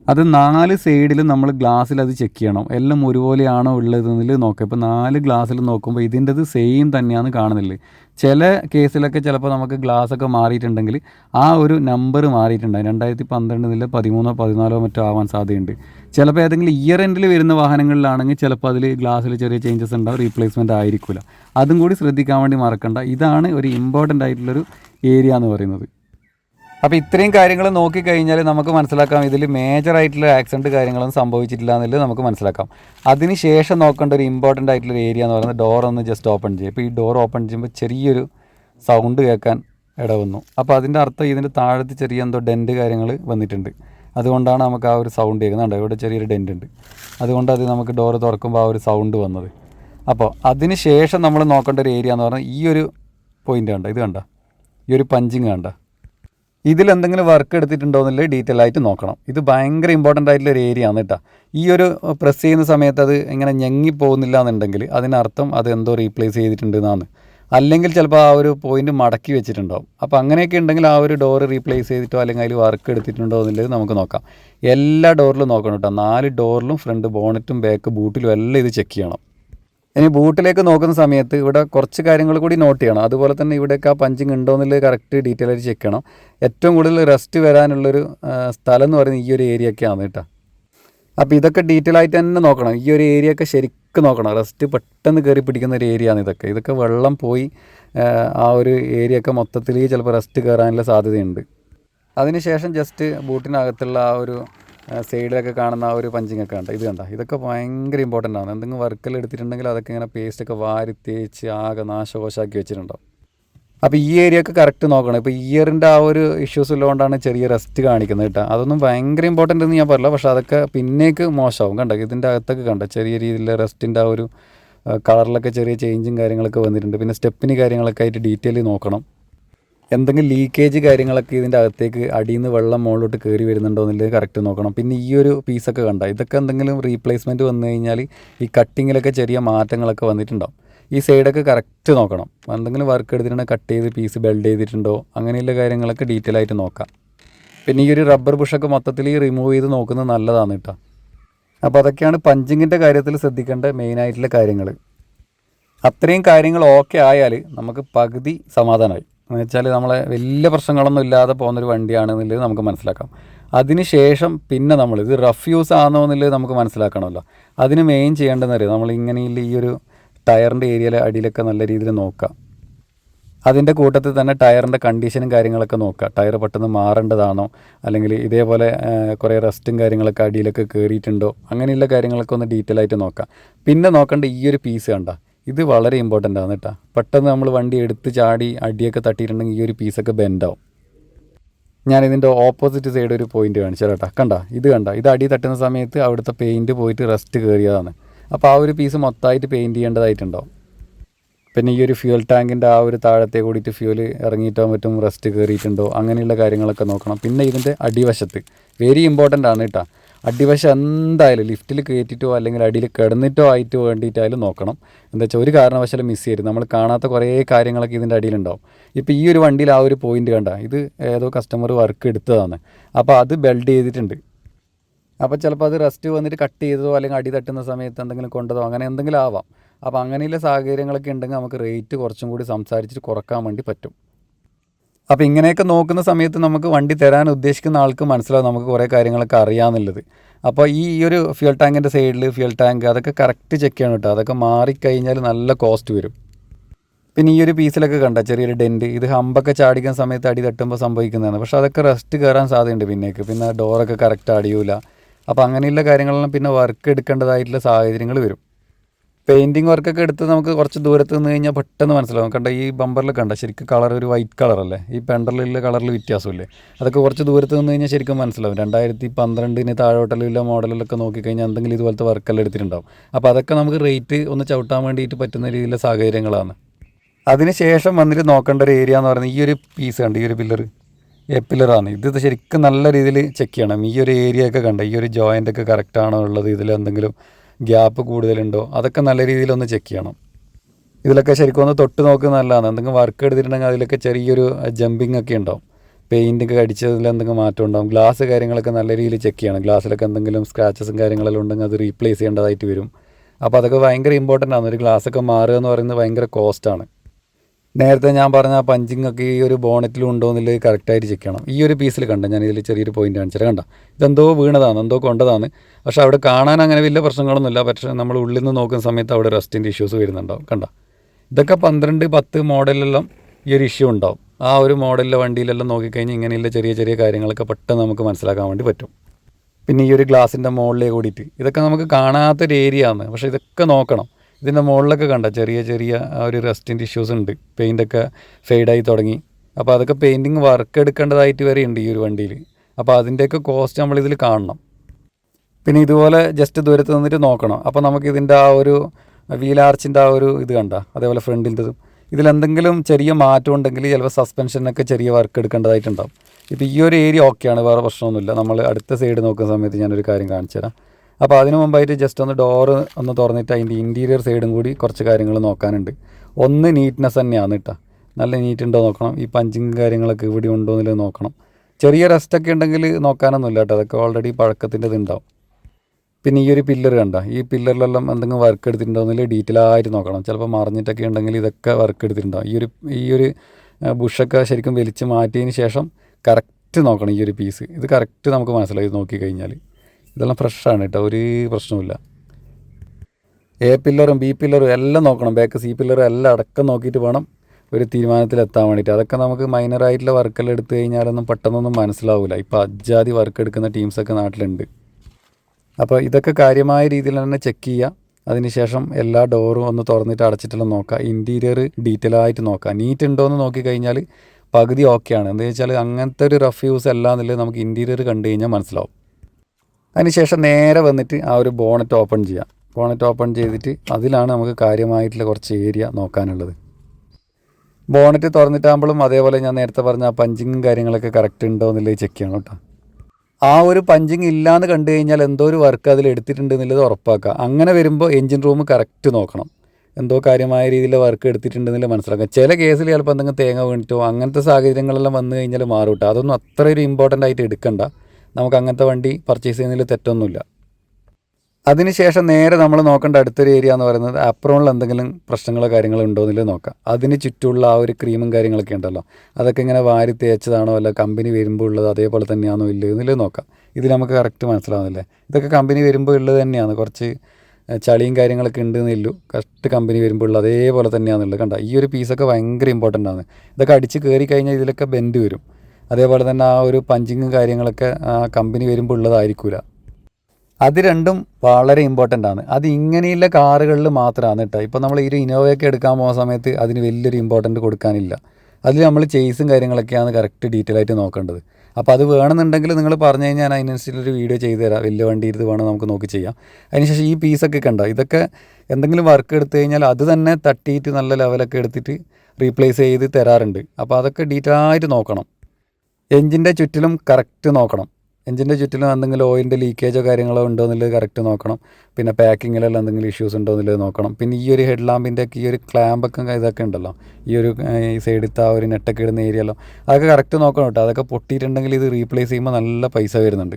[SPEAKER 2] അത് നാല് സൈഡിലും നമ്മൾ ഗ്ലാസ്സിൽ അത് ചെക്ക് ചെയ്യണം. എല്ലാം ഒരുപോലെയാണോ ഉള്ളതെന്നിൽ നോക്കാം. ഇപ്പോൾ നാല് ഗ്ലാസ്സിൽ നോക്കുമ്പോൾ ഇതിന്റെത് സെയിം തന്നെയാണ് കാണുന്നില്ല? ചില കേസിലൊക്കെ ചിലപ്പോൾ നമുക്ക് ഗ്ലാസ് ഒക്കെ മാറിയിട്ടുണ്ടെങ്കിൽ ആ ഒരു നമ്പർ മാറിയിട്ടുണ്ടാകും രണ്ടായിരത്തി പന്ത്രണ്ടിൽ പതിമൂന്നോ പതിനാലോ മറ്റോ ആവാൻ സാധ്യതയുണ്ട്. ചിലപ്പോൾ ഏതെങ്കിലും ഇയർ എൻഡിൽ വരുന്ന വാഹനങ്ങളിലാണെങ്കിൽ ചിലപ്പോൾ അതിൽ ഗ്ലാസ്സിൽ ചെറിയ ചേഞ്ചസ് ഉണ്ടാവും റീപ്ലേസ്മെന്റ് ആയിരിക്കില്ല അതും കൂടി ശ്രദ്ധിക്കാൻ വേണ്ടി മറക്കണ്ട. ഇതാണ് ഒരു ഇമ്പോർട്ടന്റ് ആയിട്ടുള്ളൊരു ഏരിയ എന്ന് പറയുന്നത്. അപ്പോൾ ഇത്രയും കാര്യങ്ങൾ നോക്കിക്കഴിഞ്ഞാൽ നമുക്ക് മനസ്സിലാക്കാം ഇതിൽ മേജർ ആയിട്ടുള്ള ആക്സിഡന്റ് കാര്യങ്ങളൊന്നും സംഭവിച്ചിട്ടില്ല എന്നുള്ളത് നമുക്ക് മനസ്സിലാക്കാം. അതിനുശേഷം നോക്കേണ്ട ഒരു ഇമ്പോർട്ടന്റ് ആയിട്ടുള്ള ഏരിയ എന്ന് പറയുന്നത് ഡോർ ഒന്ന് ജസ്റ്റ് ഓപ്പൺ ചെയ്യും അപ്പോൾ ഈ ഡോർ ഓപ്പൺ ചെയ്യുമ്പോൾ ചെറിയൊരു സൗണ്ട് കേൾക്കാൻ ഇടവന്നു. അപ്പോൾ അതിന്റെ അർത്ഥം ഇതിന്റെ താഴത്ത് ചെറിയ എന്തോ ഡെന്റ് കാര്യങ്ങൾ വന്നിട്ടുണ്ട്. അതുകൊണ്ടാണ് നമുക്ക് ആ ഒരു സൗണ്ട് കേൾക്കുന്നുണ്ട് ഇവിടെ ചെറിയൊരു ഡെന്റ് ഉണ്ട്. അതുകൊണ്ട് അത് നമുക്ക് ഡോർ തുറക്കുമ്പോൾ ആ ഒരു സൗണ്ട് വന്നത്. അപ്പോൾ അതിന് ശേഷം നമ്മൾ നോക്കേണ്ട ഒരു ഏരിയ എന്ന് പറഞ്ഞാൽ ഈ ഒരു പോയിന്റ് കണ്ട? ഇത് കണ്ട? ഈ ഒരു പഞ്ചിങ് കണ്ട? ഇതിൽ എന്തെങ്കിലും വർക്ക് എടുത്തിട്ടുണ്ടോ എന്നുള്ളത് ഡീറ്റെയിൽ ആയിട്ട് നോക്കണം. ഇത് ഭയങ്കര ഇമ്പോർട്ടന്റ് ആയിട്ടുള്ള ഒരു ഏരിയ ആണ് കേട്ടോ ഈ ഒരു പ്രസ് ചെയ്യുന്ന സമയത്ത് അത് ഇങ്ങനെ ഞെങ്ങി പോകുന്നില്ല എന്നുണ്ടെങ്കിൽ അതിനർത്ഥം അത് എന്തോ റീപ്ലേസ് ചെയ്തിട്ടുണ്ട് എന്നാണ് അല്ലെങ്കിൽ ചിലപ്പോൾ ആ ഒരു പോയിന്റ് മടക്കി വെച്ചിട്ടുണ്ടാവും. അപ്പോൾ അങ്ങനെയൊക്കെ ഉണ്ടെങ്കിൽ ആ ഒരു ഡോർ റീപ്ലേസ് ചെയ്തിട്ടോ അല്ലെങ്കിൽ അതിൽ വർക്ക് എടുത്തിട്ടുണ്ടോ എന്നുള്ളത് നമുക്ക് നോക്കാം. എല്ലാ ഡോറിലും നോക്കണം കേട്ടോ നാല് ഡോറിലും ഫ്രണ്ട് ബോണറ്റും ബാക്ക് ബൂട്ടിലും എല്ലാം ഇത് ചെക്ക് ചെയ്യണം. ഇനി ബൂട്ടിലേക്ക് നോക്കുന്ന സമയത്ത് ഇവിടെ കുറച്ച് കാര്യങ്ങൾ കൂടി നോട്ട് ചെയ്യണം. അതുപോലെ തന്നെ ഇവിടെയൊക്കെ ആ പഞ്ചിങ് ഉണ്ടോ എന്നുള്ളത് കറക്റ്റ് ഡീറ്റെയിൽ ആയിട്ട് ചെക്ക് ചെയ്യണം. ഏറ്റവും കൂടുതൽ റെസ്റ്റ് വരാനുള്ളൊരു സ്ഥലം എന്ന് പറയുന്നത് ഈ ഒരു ഏരിയ ഒക്കെയാണ് കേട്ടോ. അപ്പോൾ ഇതൊക്കെ ഡീറ്റെയിൽ ആയിട്ട് തന്നെ നോക്കണം. ഈ ഒരു ഏരിയ ഒക്കെ ശരിക്കും നോക്കണം. റെസ്റ്റ് പെട്ടെന്ന് കയറി പിടിക്കുന്ന ഒരു ഏരിയ ആണ് ഇതൊക്കെ. ഇതൊക്കെ വെള്ളം പോയി ആ, ഒരു ഏരിയ ഒക്കെ മൊത്തത്തിൽ ചിലപ്പോൾ റെസ്റ്റ് കയറാനുള്ള സാധ്യതയുണ്ട്. അതിനുശേഷം ജസ്റ്റ് ബൂട്ടിനകത്തുള്ള ആ ഒരു സൈഡിലൊക്കെ കാണുന്ന ആ ഒരു പഞ്ചിങ് ഒക്കെ ഉണ്ട് ഇത് കണ്ട? ഇതൊക്കെ ഭയങ്കര ഇമ്പോർട്ടന്റ് ആണ്. എന്തെങ്കിലും വർക്കിൽ എടുത്തിട്ടുണ്ടെങ്കിൽ അതൊക്കെ ഇങ്ങനെ പേസ്റ്റൊക്കെ വാരി തേച്ച് ആകെ നാശകോശാക്കി വെച്ചിട്ടുണ്ടാവും. അപ്പോൾ ഈ ഏരിയ ഒക്കെ കറക്റ്റ് നോക്കണം. ഇപ്പോൾ ഇയറിന്റെ ആ ഒരു ഇഷ്യൂസ് ഉള്ളതുകൊണ്ടാണ് ചെറിയ റെസ്റ്റ് കാണിക്കുന്നത് കേട്ടോ. അതൊന്നും ഭയങ്കര ഇമ്പോർട്ടന്റ് എന്ന് ഞാൻ പറയില്ല പക്ഷേ അതൊക്കെ പിന്നേക്ക് മോശമാവും. കണ്ടോ? ഇതിന്റെ അകത്തൊക്കെ കണ്ടോ? ചെറിയ രീതിയിൽ റെസ്റ്റിന്റെ ആ ഒരു കളറിലൊക്കെ ചെറിയ ചേഞ്ചും കാര്യങ്ങളൊക്കെ വന്നിട്ടുണ്ട്. പിന്നെ സ്റ്റെപ്പിന് കാര്യങ്ങളൊക്കെ ആയിട്ട് ഡീറ്റെയിൽ നോക്കണം. എന്തെങ്കിലും ലീക്കേജ് കാര്യങ്ങളൊക്കെ ഇതിന്റെ അകത്തേക്ക് അടിയിൽ നിന്ന് വെള്ളം മുകളിലോട്ട് കയറി വരുന്നുണ്ടോ എന്നുള്ളത് കറക്റ്റ് നോക്കണം. പിന്നെ ഈ ഒരു പീസൊക്കെ കണ്ട? ഇതൊക്കെ എന്തെങ്കിലും റീപ്ലേസ്മെന്റ് വന്നു കഴിഞ്ഞാൽ ഈ കട്ടിങ്ങിലൊക്കെ ചെറിയ മാറ്റങ്ങളൊക്കെ വന്നിട്ടുണ്ടാവും. ഈ സൈഡൊക്കെ കറക്റ്റ് നോക്കണം. എന്തെങ്കിലും വർക്ക് എടുത്തിട്ടുണ്ടെങ്കിൽ കട്ട് ചെയ്ത് പീസ് ബെൽഡ് ചെയ്തിട്ടുണ്ടോ? അങ്ങനെയുള്ള കാര്യങ്ങളൊക്കെ ഡീറ്റെയിൽ ആയിട്ട് നോക്കാം. പിന്നെ ഈ ഒരു റബ്ബർ ബുഷൊക്കെ മൊത്തത്തിൽ ഈ റിമൂവ് ചെയ്ത് നോക്കുന്നത് നല്ലതാണ് കേട്ടോ. അപ്പോൾ അതൊക്കെയാണ് പഞ്ചിങ്ങിന്റെ കാര്യത്തിൽ ശ്രദ്ധിക്കേണ്ട മെയിനായിട്ടുള്ള കാര്യങ്ങൾ അത്രയും കാര്യങ്ങൾ ഓക്കെ ആയാൽ നമുക്ക് പകുതി സമാധാനമായി. എന്ന് വെച്ചാൽ നമ്മളെ വലിയ പ്രശ്നങ്ങളൊന്നും ഇല്ലാതെ പോകുന്നൊരു വണ്ടിയാണ് എന്നുള്ളത് നമുക്ക് മനസ്സിലാക്കാം. അതിനുശേഷം പിന്നെ നമ്മൾ ഇത് റഫ്യൂസ് ആണോ എന്നുള്ളത് നമുക്ക് മനസ്സിലാക്കണമല്ലോ. അതിന് മെയിൻ ചെയ്യേണ്ടതെന്ന് അറിയാം? നമ്മൾ ഇങ്ങനെയുള്ള ഈ ഒരു ടയറിന്റെ ഏരിയയിലെ അടിയിലൊക്കെ നല്ല രീതിയിൽ നോക്കുക അതിന്റെ കൂട്ടത്തിൽ തന്നെ ടയറിന്റെ കണ്ടീഷനും കാര്യങ്ങളൊക്കെ നോക്കുക ടയർ പെട്ടെന്ന് മാറേണ്ടതാണോ? അല്ലെങ്കിൽ ഇതേപോലെ കുറേ റെസ്റ്റും കാര്യങ്ങളൊക്കെ അടിയിലൊക്കെ കയറിയിട്ടുണ്ടോ അങ്ങനെയുള്ള കാര്യങ്ങളൊക്കെ ഒന്ന് ഡീറ്റെയിൽ ആയിട്ട് നോക്കുക പിന്നെ നോക്കേണ്ട ഈ ഒരു പീസ് കണ്ട? ഇത് വളരെ ഇമ്പോർട്ടന്റ് ആണ് കേട്ടോ പെട്ടെന്ന് നമ്മൾ വണ്ടി എടുത്ത് ചാടി അടിയൊക്കെ തട്ടിയിട്ടുണ്ടെങ്കിൽ ഈ ഒരു പീസൊക്കെ ബെൻഡാവും ഞാൻ ഇതിന്റെ ഓപ്പോസിറ്റ് സൈഡ് ഒരു പോയിന്റ് കാണിച്ചു കേട്ടോ കണ്ട? ഇത് കണ്ട? ഇത് അടി തട്ടുന്ന സമയത്ത് അവിടുത്തെ പെയിന്റ് പോയിട്ട് റെസ്റ്റ് കയറിയതാണ് അപ്പോൾ ആ ഒരു പീസ് മൊത്തമായിട്ട് പെയിന്റ് ചെയ്യേണ്ടതായിട്ടുണ്ടാവും. പിന്നെ ഈ ഒരു ഫ്യൂൽ ടാങ്കിന്റെ ആ ഒരു താഴത്തെ കൂടിയിട്ട് ഫ്യൂൽ ഇറങ്ങിയിട്ടോ മറ്റും റെസ്റ്റ് കയറിയിട്ടുണ്ടോ അങ്ങനെയുള്ള കാര്യങ്ങളൊക്കെ നോക്കണം. പിന്നെ ഇതിന്റെ അടിവശത്ത്. വെരി ഇമ്പോർട്ടന്റ് ആണ് കേട്ടോ അടിവശം എന്തായാലും ലിഫ്റ്റിൽ കയറ്റിയിട്ടോ അല്ലെങ്കിൽ അടിയിൽ കിടന്നിട്ടോ ആയിട്ട് വേണ്ടിയിട്ടായാലും നോക്കണം. എന്താ വെച്ചാൽ ഒരു കാരണവശാലും മിസ് ചെയ്യരുത്. നമ്മൾ കാണാത്ത കുറേ കാര്യങ്ങളൊക്കെ ഇതിന്റെ അടിയിലുണ്ടാവും. ഇപ്പോൾ ഈ ഒരു വണ്ടിയിൽ ആ ഒരു പോയിന്റ് കണ്ട ഇത് ഏതോ കസ്റ്റമർ വർക്ക് എടുത്തതാണ്. അപ്പോൾ അത് ബെൽഡ് ചെയ്തിട്ടുണ്ട്. അപ്പോൾ ചിലപ്പോൾ അത് റെസ്റ്റ് വന്നിട്ട് കട്ട് ചെയ്തതോ അല്ലെങ്കിൽ അടി തട്ടുന്ന സമയത്ത് എന്തെങ്കിലും കൊണ്ടതോ അങ്ങനെ എന്തെങ്കിലും ആവാം. അപ്പോൾ അങ്ങനെയുള്ള സാഹചര്യങ്ങളൊക്കെ ഉണ്ടെങ്കിൽ നമുക്ക് റേറ്റ് കുറച്ചും കൂടി സംസാരിച്ചിട്ട് കുറയ്ക്കാൻ വേണ്ടി പറ്റും. അപ്പോൾ ഇങ്ങനെയൊക്കെ നോക്കുന്ന സമയത്ത് നമുക്ക് വണ്ടി തരാൻ ഉദ്ദേശിക്കുന്ന ആൾക്ക് മനസ്സിലാവും നമുക്ക് കുറേ കാര്യങ്ങളൊക്കെ അറിയാമെന്നുള്ളത് അപ്പോൾ ഈ ഒരു ഫ്യൂൽ ടാങ്കിന്റെ സൈഡിൽ ഫ്യൂൽ ടാങ്ക് അതൊക്കെ കറക്റ്റ് ചെക്ക് ചെയ്യണം കേട്ടോ അതൊക്കെ മാറിക്കഴിഞ്ഞാൽ നല്ല കോസ്റ്റ് വരും. പിന്നെ ഈ ഒരു പീസിലൊക്കെ കണ്ട? ചെറിയൊരു ഡെന്റ് ഇത് ഹമ്പൊക്കെ ചാടിക്കുന്ന സമയത്ത് അടി തട്ടുമ്പോൾ സംഭവിക്കുന്നതാണ്. പക്ഷേ അതൊക്കെ റെസ്റ്റ് കയറാൻ സാധ്യതയുണ്ട് പിന്നേക്ക്. പിന്നെ ഡോറൊക്കെ കറക്റ്റ് അടിയൂല അപ്പോൾ അങ്ങനെയുള്ള കാര്യങ്ങളെല്ലാം പിന്നെ വർക്ക് എടുക്കേണ്ടതായിട്ടുള്ള സാഹചര്യങ്ങൾ വരും. പെയിന്റിങ് വർക്കൊക്കെ എടുത്ത് നമുക്ക് കുറച്ച് ദൂരത്ത് നിന്ന് കഴിഞ്ഞാൽ പെട്ടെന്ന് മനസ്സിലാവും. കണ്ട ഈ ബമ്പറിൽ കണ്ട ശരിക്കും കളർ ഒരു വൈറ്റ് കളറല്ലേ ഈ പെൻഡറിലുള്ള കളറിൽ വ്യത്യാസമില്ലേ? അതൊക്കെ കുറച്ച് ദൂരത്ത് നിന്ന് കഴിഞ്ഞാൽ ശരിക്കും മനസ്സിലാവും. രണ്ടായിരത്തി പന്ത്രണ്ടിന് താഴോട്ടലുള്ള മോഡലിലൊക്കെ നോക്കിക്കഴിഞ്ഞാൽ എന്തെങ്കിലും ഇതുപോലത്തെ വർക്കെല്ലാം എടുത്തിട്ടുണ്ടാവും. അപ്പോൾ അതൊക്കെ നമുക്ക് റേറ്റ് ഒന്ന് ചവിട്ടാൻ വേണ്ടിയിട്ട് പറ്റുന്ന രീതിയിലുള്ള സാഹചര്യങ്ങളാണ്. അതിനുശേഷം വന്നിട്ട് നോക്കേണ്ട ഒരു ഏരിയ എന്ന് പറയുന്നത് ഈ ഒരു പീസ് കണ്ട് ഈ ഒരു പില്ലർ എ പില്ലറാണ് ഇത് ശരിക്കും നല്ല രീതിയിൽ ചെക്ക് ചെയ്യണം. ഈ ഒരു ഏരിയ ഒക്കെ കണ്ട ഈ ഒരു ജോയിന്റ് ഒക്കെ കറക്റ്റ് ആണോ ഉള്ളത്? ഇതിൽ എന്തെങ്കിലും ഗ്യാപ്പ് കൂടുതലുണ്ടോ? അതൊക്കെ നല്ല രീതിയിലൊന്ന് ചെക്ക് ചെയ്യണം. ഇതിലൊക്കെ ശരിക്കും ഒന്ന് തൊട്ട് നോക്കുന്നത് നല്ലതാണ്. എന്തെങ്കിലും വർക്ക് എടുത്തിട്ടുണ്ടെങ്കിൽ അതിലൊക്കെ ചെറിയൊരു ജമ്പിംഗ് ഒക്കെ ഉണ്ടാവും. പെയിന്റ് ഒക്കെ അടിച്ചതിൽ എന്തെങ്കിലും മാറ്റം ഉണ്ടാവും. ഗ്ലാസ് കാര്യങ്ങളൊക്കെ നല്ല രീതിയിൽ ചെക്ക് ചെയ്യണം. ഗ്ലാസ്സിലൊക്കെ എന്തെങ്കിലും സ്ക്രാച്ചസും കാര്യങ്ങളെല്ലാം ഉണ്ടെങ്കിൽ അത് റീപ്ലേസ് ചെയ്യേണ്ടതായിട്ട് വരും. അപ്പോൾ അതൊക്കെ ഭയങ്കര ഇമ്പോർട്ടന്റ് ആണ്. ഒരു ഗ്ലാസ് ഒക്കെ മാറുക എന്ന് പറയുന്നത് ഭയങ്കര കോസ്റ്റാണ് നേരത്തെ ഞാൻ പറഞ്ഞ പഞ്ചിങ് ഒക്കെ ഈ ഒരു ബോണറ്റിലും ഉണ്ടോ എന്നുള്ളത് കറക്റ്റായിട്ട് ചെക്ക് ചെയ്യണം. ഈ ഒരു പീസിൽ കണ്ട? ഞാൻ ഇതിൽ ചെറിയൊരു പോയിന്റ് കാണിച്ചത് കണ്ട? ഇതെന്തോ വീണതാണ് എന്തോ കൊണ്ടതാണ്. പക്ഷെ അവിടെ കാണാൻ അങ്ങനെ വലിയ പ്രശ്നങ്ങളൊന്നുമില്ല. പക്ഷേ നമ്മൾ ഉള്ളിൽ നിന്ന് നോക്കുന്ന സമയത്ത് അവിടെ റെസ്റ്റിന്റെ ഇഷ്യൂസ് വരുന്നുണ്ടാവും. കണ്ട? ഇതൊക്കെ പന്ത്രണ്ട് പത്ത് മോഡലിലെല്ലാം ഈ ഒരു ഇഷ്യൂ ഉണ്ടാവും. ആ ഒരു മോഡലിലെ വണ്ടിയിലെല്ലാം നോക്കിക്കഴിഞ്ഞാൽ ഇങ്ങനെയുള്ള ചെറിയ ചെറിയ കാര്യങ്ങളൊക്കെ പെട്ടെന്ന് നമുക്ക് മനസ്സിലാക്കാൻ വേണ്ടി പറ്റും. പിന്നെ ഈ ഒരു ഗ്ലാസിന്റെ മുകളിലേ കൂടിയിട്ട് ഇതൊക്കെ നമുക്ക് കാണാത്തൊരു ഏരിയ ആണ്. പക്ഷേ ഇതൊക്കെ നോക്കണം. ഇതിന്റെ മുകളിലൊക്കെ കണ്ട? ചെറിയ ചെറിയ ആ ഒരു റെസ്റ്റിന്റെ ഇഷ്യൂസ് ഉണ്ട്. പെയിന്റൊക്കെ ഫെയ്ഡായി തുടങ്ങി. അപ്പോൾ അതൊക്കെ പെയിന്റിങ് വർക്ക് എടുക്കേണ്ടതായിട്ട് വരെ ഉണ്ട് ഈ ഒരു വണ്ടിയിൽ അപ്പോൾ അതിന്റെയൊക്കെ കോസ്റ്റ് നമ്മളിതിൽ കാണണം. പിന്നെ ഇതുപോലെ ജസ്റ്റ് ദൂരത്ത് നിന്നിട്ട് നോക്കണം. അപ്പോൾ നമുക്ക് ഇതിന്റെ ആ ഒരു വീൽ ആർച്ചിന്റെ ആ ഒരു ഇത് കണ്ട? അതേപോലെ ഫ്രണ്ടിന്റെതും ഇതിലെന്തെങ്കിലും ചെറിയ മാറ്റം ഉണ്ടെങ്കിൽ ചിലപ്പോൾ സസ്പെൻഷനൊക്കെ ചെറിയ വർക്ക് എടുക്കേണ്ടതായിട്ടുണ്ടാവും. ഇപ്പോൾ ഈ ഒരു ഏരിയ ഓക്കെയാണ് വേറെ പ്രശ്നമൊന്നുമില്ല. നമ്മൾ അടുത്ത സൈഡ് നോക്കുന്ന സമയത്ത് ഞാനൊരു കാര്യം കാണിച്ചു തരാം അപ്പോൾ അതിന് മുമ്പായിട്ട് ജസ്റ്റ് ഒന്ന് ഡോറ് ഒന്ന് തുറന്നിട്ട് അതിന്റെ ഇന്റീരിയർ സൈഡും കൂടി കുറച്ച് കാര്യങ്ങൾ നോക്കാനുണ്ട്. ഒന്ന് നീറ്റ്നെസ് തന്നെയാണ് കേട്ടോ നല്ല നീറ്റ് ഉണ്ടോ നോക്കണം. ഈ പഞ്ചിങ് കാര്യങ്ങളൊക്കെ ഇവിടെ ഉണ്ടോ എന്നുള്ളത് നോക്കണം. ചെറിയ റെസ്റ്റൊക്കെ ഉണ്ടെങ്കിൽ നോക്കാനൊന്നുമില്ല കേട്ടോ അതൊക്കെ ഓൾറെഡി പഴക്കത്തിന്റെ ഉണ്ടാവും. പിന്നെ ഈ ഒരു പില്ലർ കണ്ട. ഈ പില്ലറിലെല്ലാം എന്തെങ്കിലും വർക്ക് എടുത്തിട്ടുണ്ടോ എന്നുള്ളത് ഡീറ്റെയിൽ ആയിട്ട് നോക്കണം. ചിലപ്പോൾ മറിഞ്ഞിട്ടൊക്കെ ഉണ്ടെങ്കിൽ ഇതൊക്കെ വർക്ക് എടുത്തിട്ടുണ്ടാവും ഈ ഒരു ഈ ഒരു ബുഷൊക്കെ ശരിക്കും വലിച്ച് മാറ്റിയതിന് ശേഷം കറക്റ്റ് നോക്കണം ഈ ഒരു പീസ് ഇത് കറക്റ്റ് നമുക്ക് മനസ്സിലായി. ഇത് നോക്കിക്കഴിഞ്ഞാൽ ഇതെല്ലാം ഫ്രഷാണ് കേട്ടോ ഒരു പ്രശ്നവുമില്ല. എ പില്ലറും ബി പില്ലറും എല്ലാം നോക്കണം ബാക്ക് സി പില്ലറും എല്ലാം അടക്കം നോക്കിയിട്ട് വേണം ഒരു തീരുമാനത്തിലെത്താൻ വേണ്ടിയിട്ട്. അതൊക്കെ നമുക്ക് മൈനറായിട്ടുള്ള വർക്കെല്ലാം എടുത്തു കഴിഞ്ഞാലൊന്നും പെട്ടെന്നൊന്നും മനസ്സിലാവില്ല ഇപ്പോൾ അജാതി വർക്ക് എടുക്കുന്ന ടീംസൊക്കെ നാട്ടിലുണ്ട്. അപ്പോൾ ഇതൊക്കെ കാര്യമായ രീതിയിൽ തന്നെ ചെക്ക് ചെയ്യുക അതിനുശേഷം എല്ലാ ഡോറും ഒന്ന് തുറന്നിട്ട് അടച്ചിട്ടെല്ലാം നോക്കുക ഇന്റീരിയർ ഡീറ്റെയിൽ ആയിട്ട് നോക്കുക നീറ്റ് ഉണ്ടോ എന്ന് നോക്കിക്കഴിഞ്ഞാൽ പകുതി ഓക്കെയാണ് എന്താ വെച്ചാൽ അങ്ങനത്തെ ഒരു റഫ് യൂസ് അല്ല എന്നുള്ളത് നമുക്ക് ഇന്റീരിയർ കണ്ടു കഴിഞ്ഞാൽ മനസ്സിലാവും. അതിനുശേഷം നേരെ വന്നിട്ട് ആ ഒരു ബോണറ്റ് ഓപ്പൺ ചെയ്യാം. ബോണറ്റ് ഓപ്പൺ ചെയ്തിട്ട് അതിലാണ് നമുക്ക് കാര്യമായിട്ടുള്ള കുറച്ച് ഏരിയ നോക്കാനുള്ളത്. ബോണറ്റ് തുറന്നിട്ടാകുമ്പോഴും അതേപോലെ ഞാൻ നേരത്തെ പറഞ്ഞ ആ പഞ്ചിങ്ങും കാര്യങ്ങളൊക്കെ കറക്റ്റ് ഉണ്ടോ എന്നുള്ളത് ചെക്ക് ചെയ്യണം കേട്ടോ. ആ ഒരു പഞ്ചിങ് ഇല്ലാന്ന് കണ്ടു കഴിഞ്ഞാൽ എന്തോ ഒരു വർക്ക് അതിൽ എടുത്തിട്ടുണ്ട് എന്നുള്ളത് ഉറപ്പാക്കുക അങ്ങനെ വരുമ്പോൾ എഞ്ചിൻ റൂം കറക്റ്റ് നോക്കണം. എന്തോ കാര്യമായ രീതിയിൽ വർക്ക് എടുത്തിട്ടുണ്ടെന്നില്ല മനസ്സിലാക്കാം. ചില കേസിൽ ചിലപ്പോൾ എന്തെങ്കിലും തേങ്ങ വീണിട്ടോ അങ്ങനത്തെ സാഹചര്യങ്ങളെല്ലാം വന്നു കഴിഞ്ഞാൽ മാറും കേട്ടോ അതൊന്നും അത്ര ഒരു ഇമ്പോർട്ടന്റ് ആയിട്ട് എടുക്കണ്ട. നമുക്ക് അങ്ങനത്തെ വണ്ടി പർച്ചേസ് ചെയ്യുന്നതിൽ തെറ്റൊന്നുമില്ല. അതിനുശേഷം നേരെ നമ്മൾ നോക്കേണ്ട അടുത്തൊരു ഏരിയ എന്ന് പറയുന്നത് അപ്രോണിൽ എന്തെങ്കിലും പ്രശ്നങ്ങളോ കാര്യങ്ങളോ ഉണ്ടോ എന്നുള്ളത് നോക്കാം. അതിന് ചുറ്റുമുള്ള ആ ഒരു ക്രീമും കാര്യങ്ങളൊക്കെ ഉണ്ടല്ലോ. അതൊക്കെ ഇങ്ങനെ വാരി തേച്ചതാണോ അല്ല കമ്പനി വരുമ്പോൾ ഉള്ളത് അതേപോലെ തന്നെയാണോ ഇല്ലേ എന്നുള്ളത് നോക്കാം. ഇത് നമുക്ക് കറക്റ്റ് മനസ്സിലാവുന്നില്ലേ? ഇതൊക്കെ കമ്പനി വരുമ്പോൾ ഉള്ളത് തന്നെയാണ്. കുറച്ച് ചളിയും കാര്യങ്ങളൊക്കെ ഉണ്ട് ഉണ്ടെന്നില്ലു കറക്റ്റ് കമ്പനി വരുമ്പോൾ ഉള്ളത് അതേപോലെ തന്നെയാണെന്നുള്ളത്. കണ്ട? ഈ ഒരു പീസൊക്കെ ഭയങ്കര ഇമ്പോർട്ടന്റ് ആണ്. ഇതൊക്കെ അടിച്ച് കയറി കഴിഞ്ഞാൽ ഇതിലൊക്കെ ബെൻഡ് വരും. അതേപോലെ തന്നെ ആ ഒരു പഞ്ചിങ്ങും കാര്യങ്ങളൊക്കെ കമ്പനി വരുമ്പോൾ ഉള്ളതായിരിക്കില്ല അത് രണ്ടും വളരെ ഇമ്പോർട്ടന്റ് ആണ്. അത് ഇങ്ങനെയുള്ള കാറുകളിൽ മാത്രമാണ് കേട്ടോ. ഇപ്പോൾ നമ്മൾ ഈ ഒരു ഇന്നോവയൊക്കെ എടുക്കാൻ പോകുന്ന സമയത്ത് അതിന് വലിയൊരു ഇമ്പോർട്ടന്റ് കൊടുക്കാനില്ല. അതിൽ നമ്മൾ ചേസും കാര്യങ്ങളൊക്കെയാണ് കറക്റ്റ് ഡീറ്റെയിൽ ആയിട്ട് നോക്കേണ്ടത്. അപ്പോൾ അത് വേണമെന്നുണ്ടെങ്കിൽ നിങ്ങൾ പറഞ്ഞു കഴിഞ്ഞാൽ ഞാൻ അതിനനുസരിച്ചൊരു വീഡിയോ ചെയ്തു തരാം. വലിയ വണ്ടി ഇത് വേണം നമുക്ക് നോക്കി ചെയ്യാം. അതിനുശേഷം ഈ പീസൊക്കെ കണ്ടോ? ഇതൊക്കെ എന്തെങ്കിലും വർക്ക് എടുത്തു കഴിഞ്ഞാൽ അത് തന്നെ തട്ടിയിട്ട് നല്ല ലെവലൊക്കെ എടുത്തിട്ട് റീപ്ലേസ് ചെയ്ത് തരാറുണ്ട്. അപ്പോൾ അതൊക്കെ ഡീറ്റെയിൽ ആയിട്ട് നോക്കണം. എഞ്ചിന്റെ ചുറ്റിലും കറക്റ്റ് നോക്കണം. എഞ്ചിന്റെ ചുറ്റിലും എന്തെങ്കിലും ഓയിലിന്റെ ലീക്കേജോ കാര്യങ്ങളോ ഉണ്ടോ എന്നുള്ളത് കറക്റ്റ് നോക്കണം. പിന്നെ പാക്കിങ്ങിലെല്ലാം എന്തെങ്കിലും ഇഷ്യൂസ് ഉണ്ടോ എന്നുള്ളത് നോക്കണം. പിന്നെ ഈ ഒരു ഹെഡ് ലാമ്പിന്റെ ഒക്കെ ഈ ഒരു ക്ലാമ്പൊക്കെ ഇതൊക്കെ ഉണ്ടല്ലോ. ഈ ഒരു ഈ സൈഡിലത്തെ ആ ഒരു നെറ്റൊക്കെ ഇടുന്ന ഏരിയല്ലോ അതൊക്കെ കറക്റ്റ് നോക്കണം കേട്ടോ. അതൊക്കെ പൊട്ടിയിട്ടുണ്ടെങ്കിൽ ഇത് റീപ്ലേസ് ചെയ്യുമ്പോൾ നല്ല പൈസ വരുന്നുണ്ട്.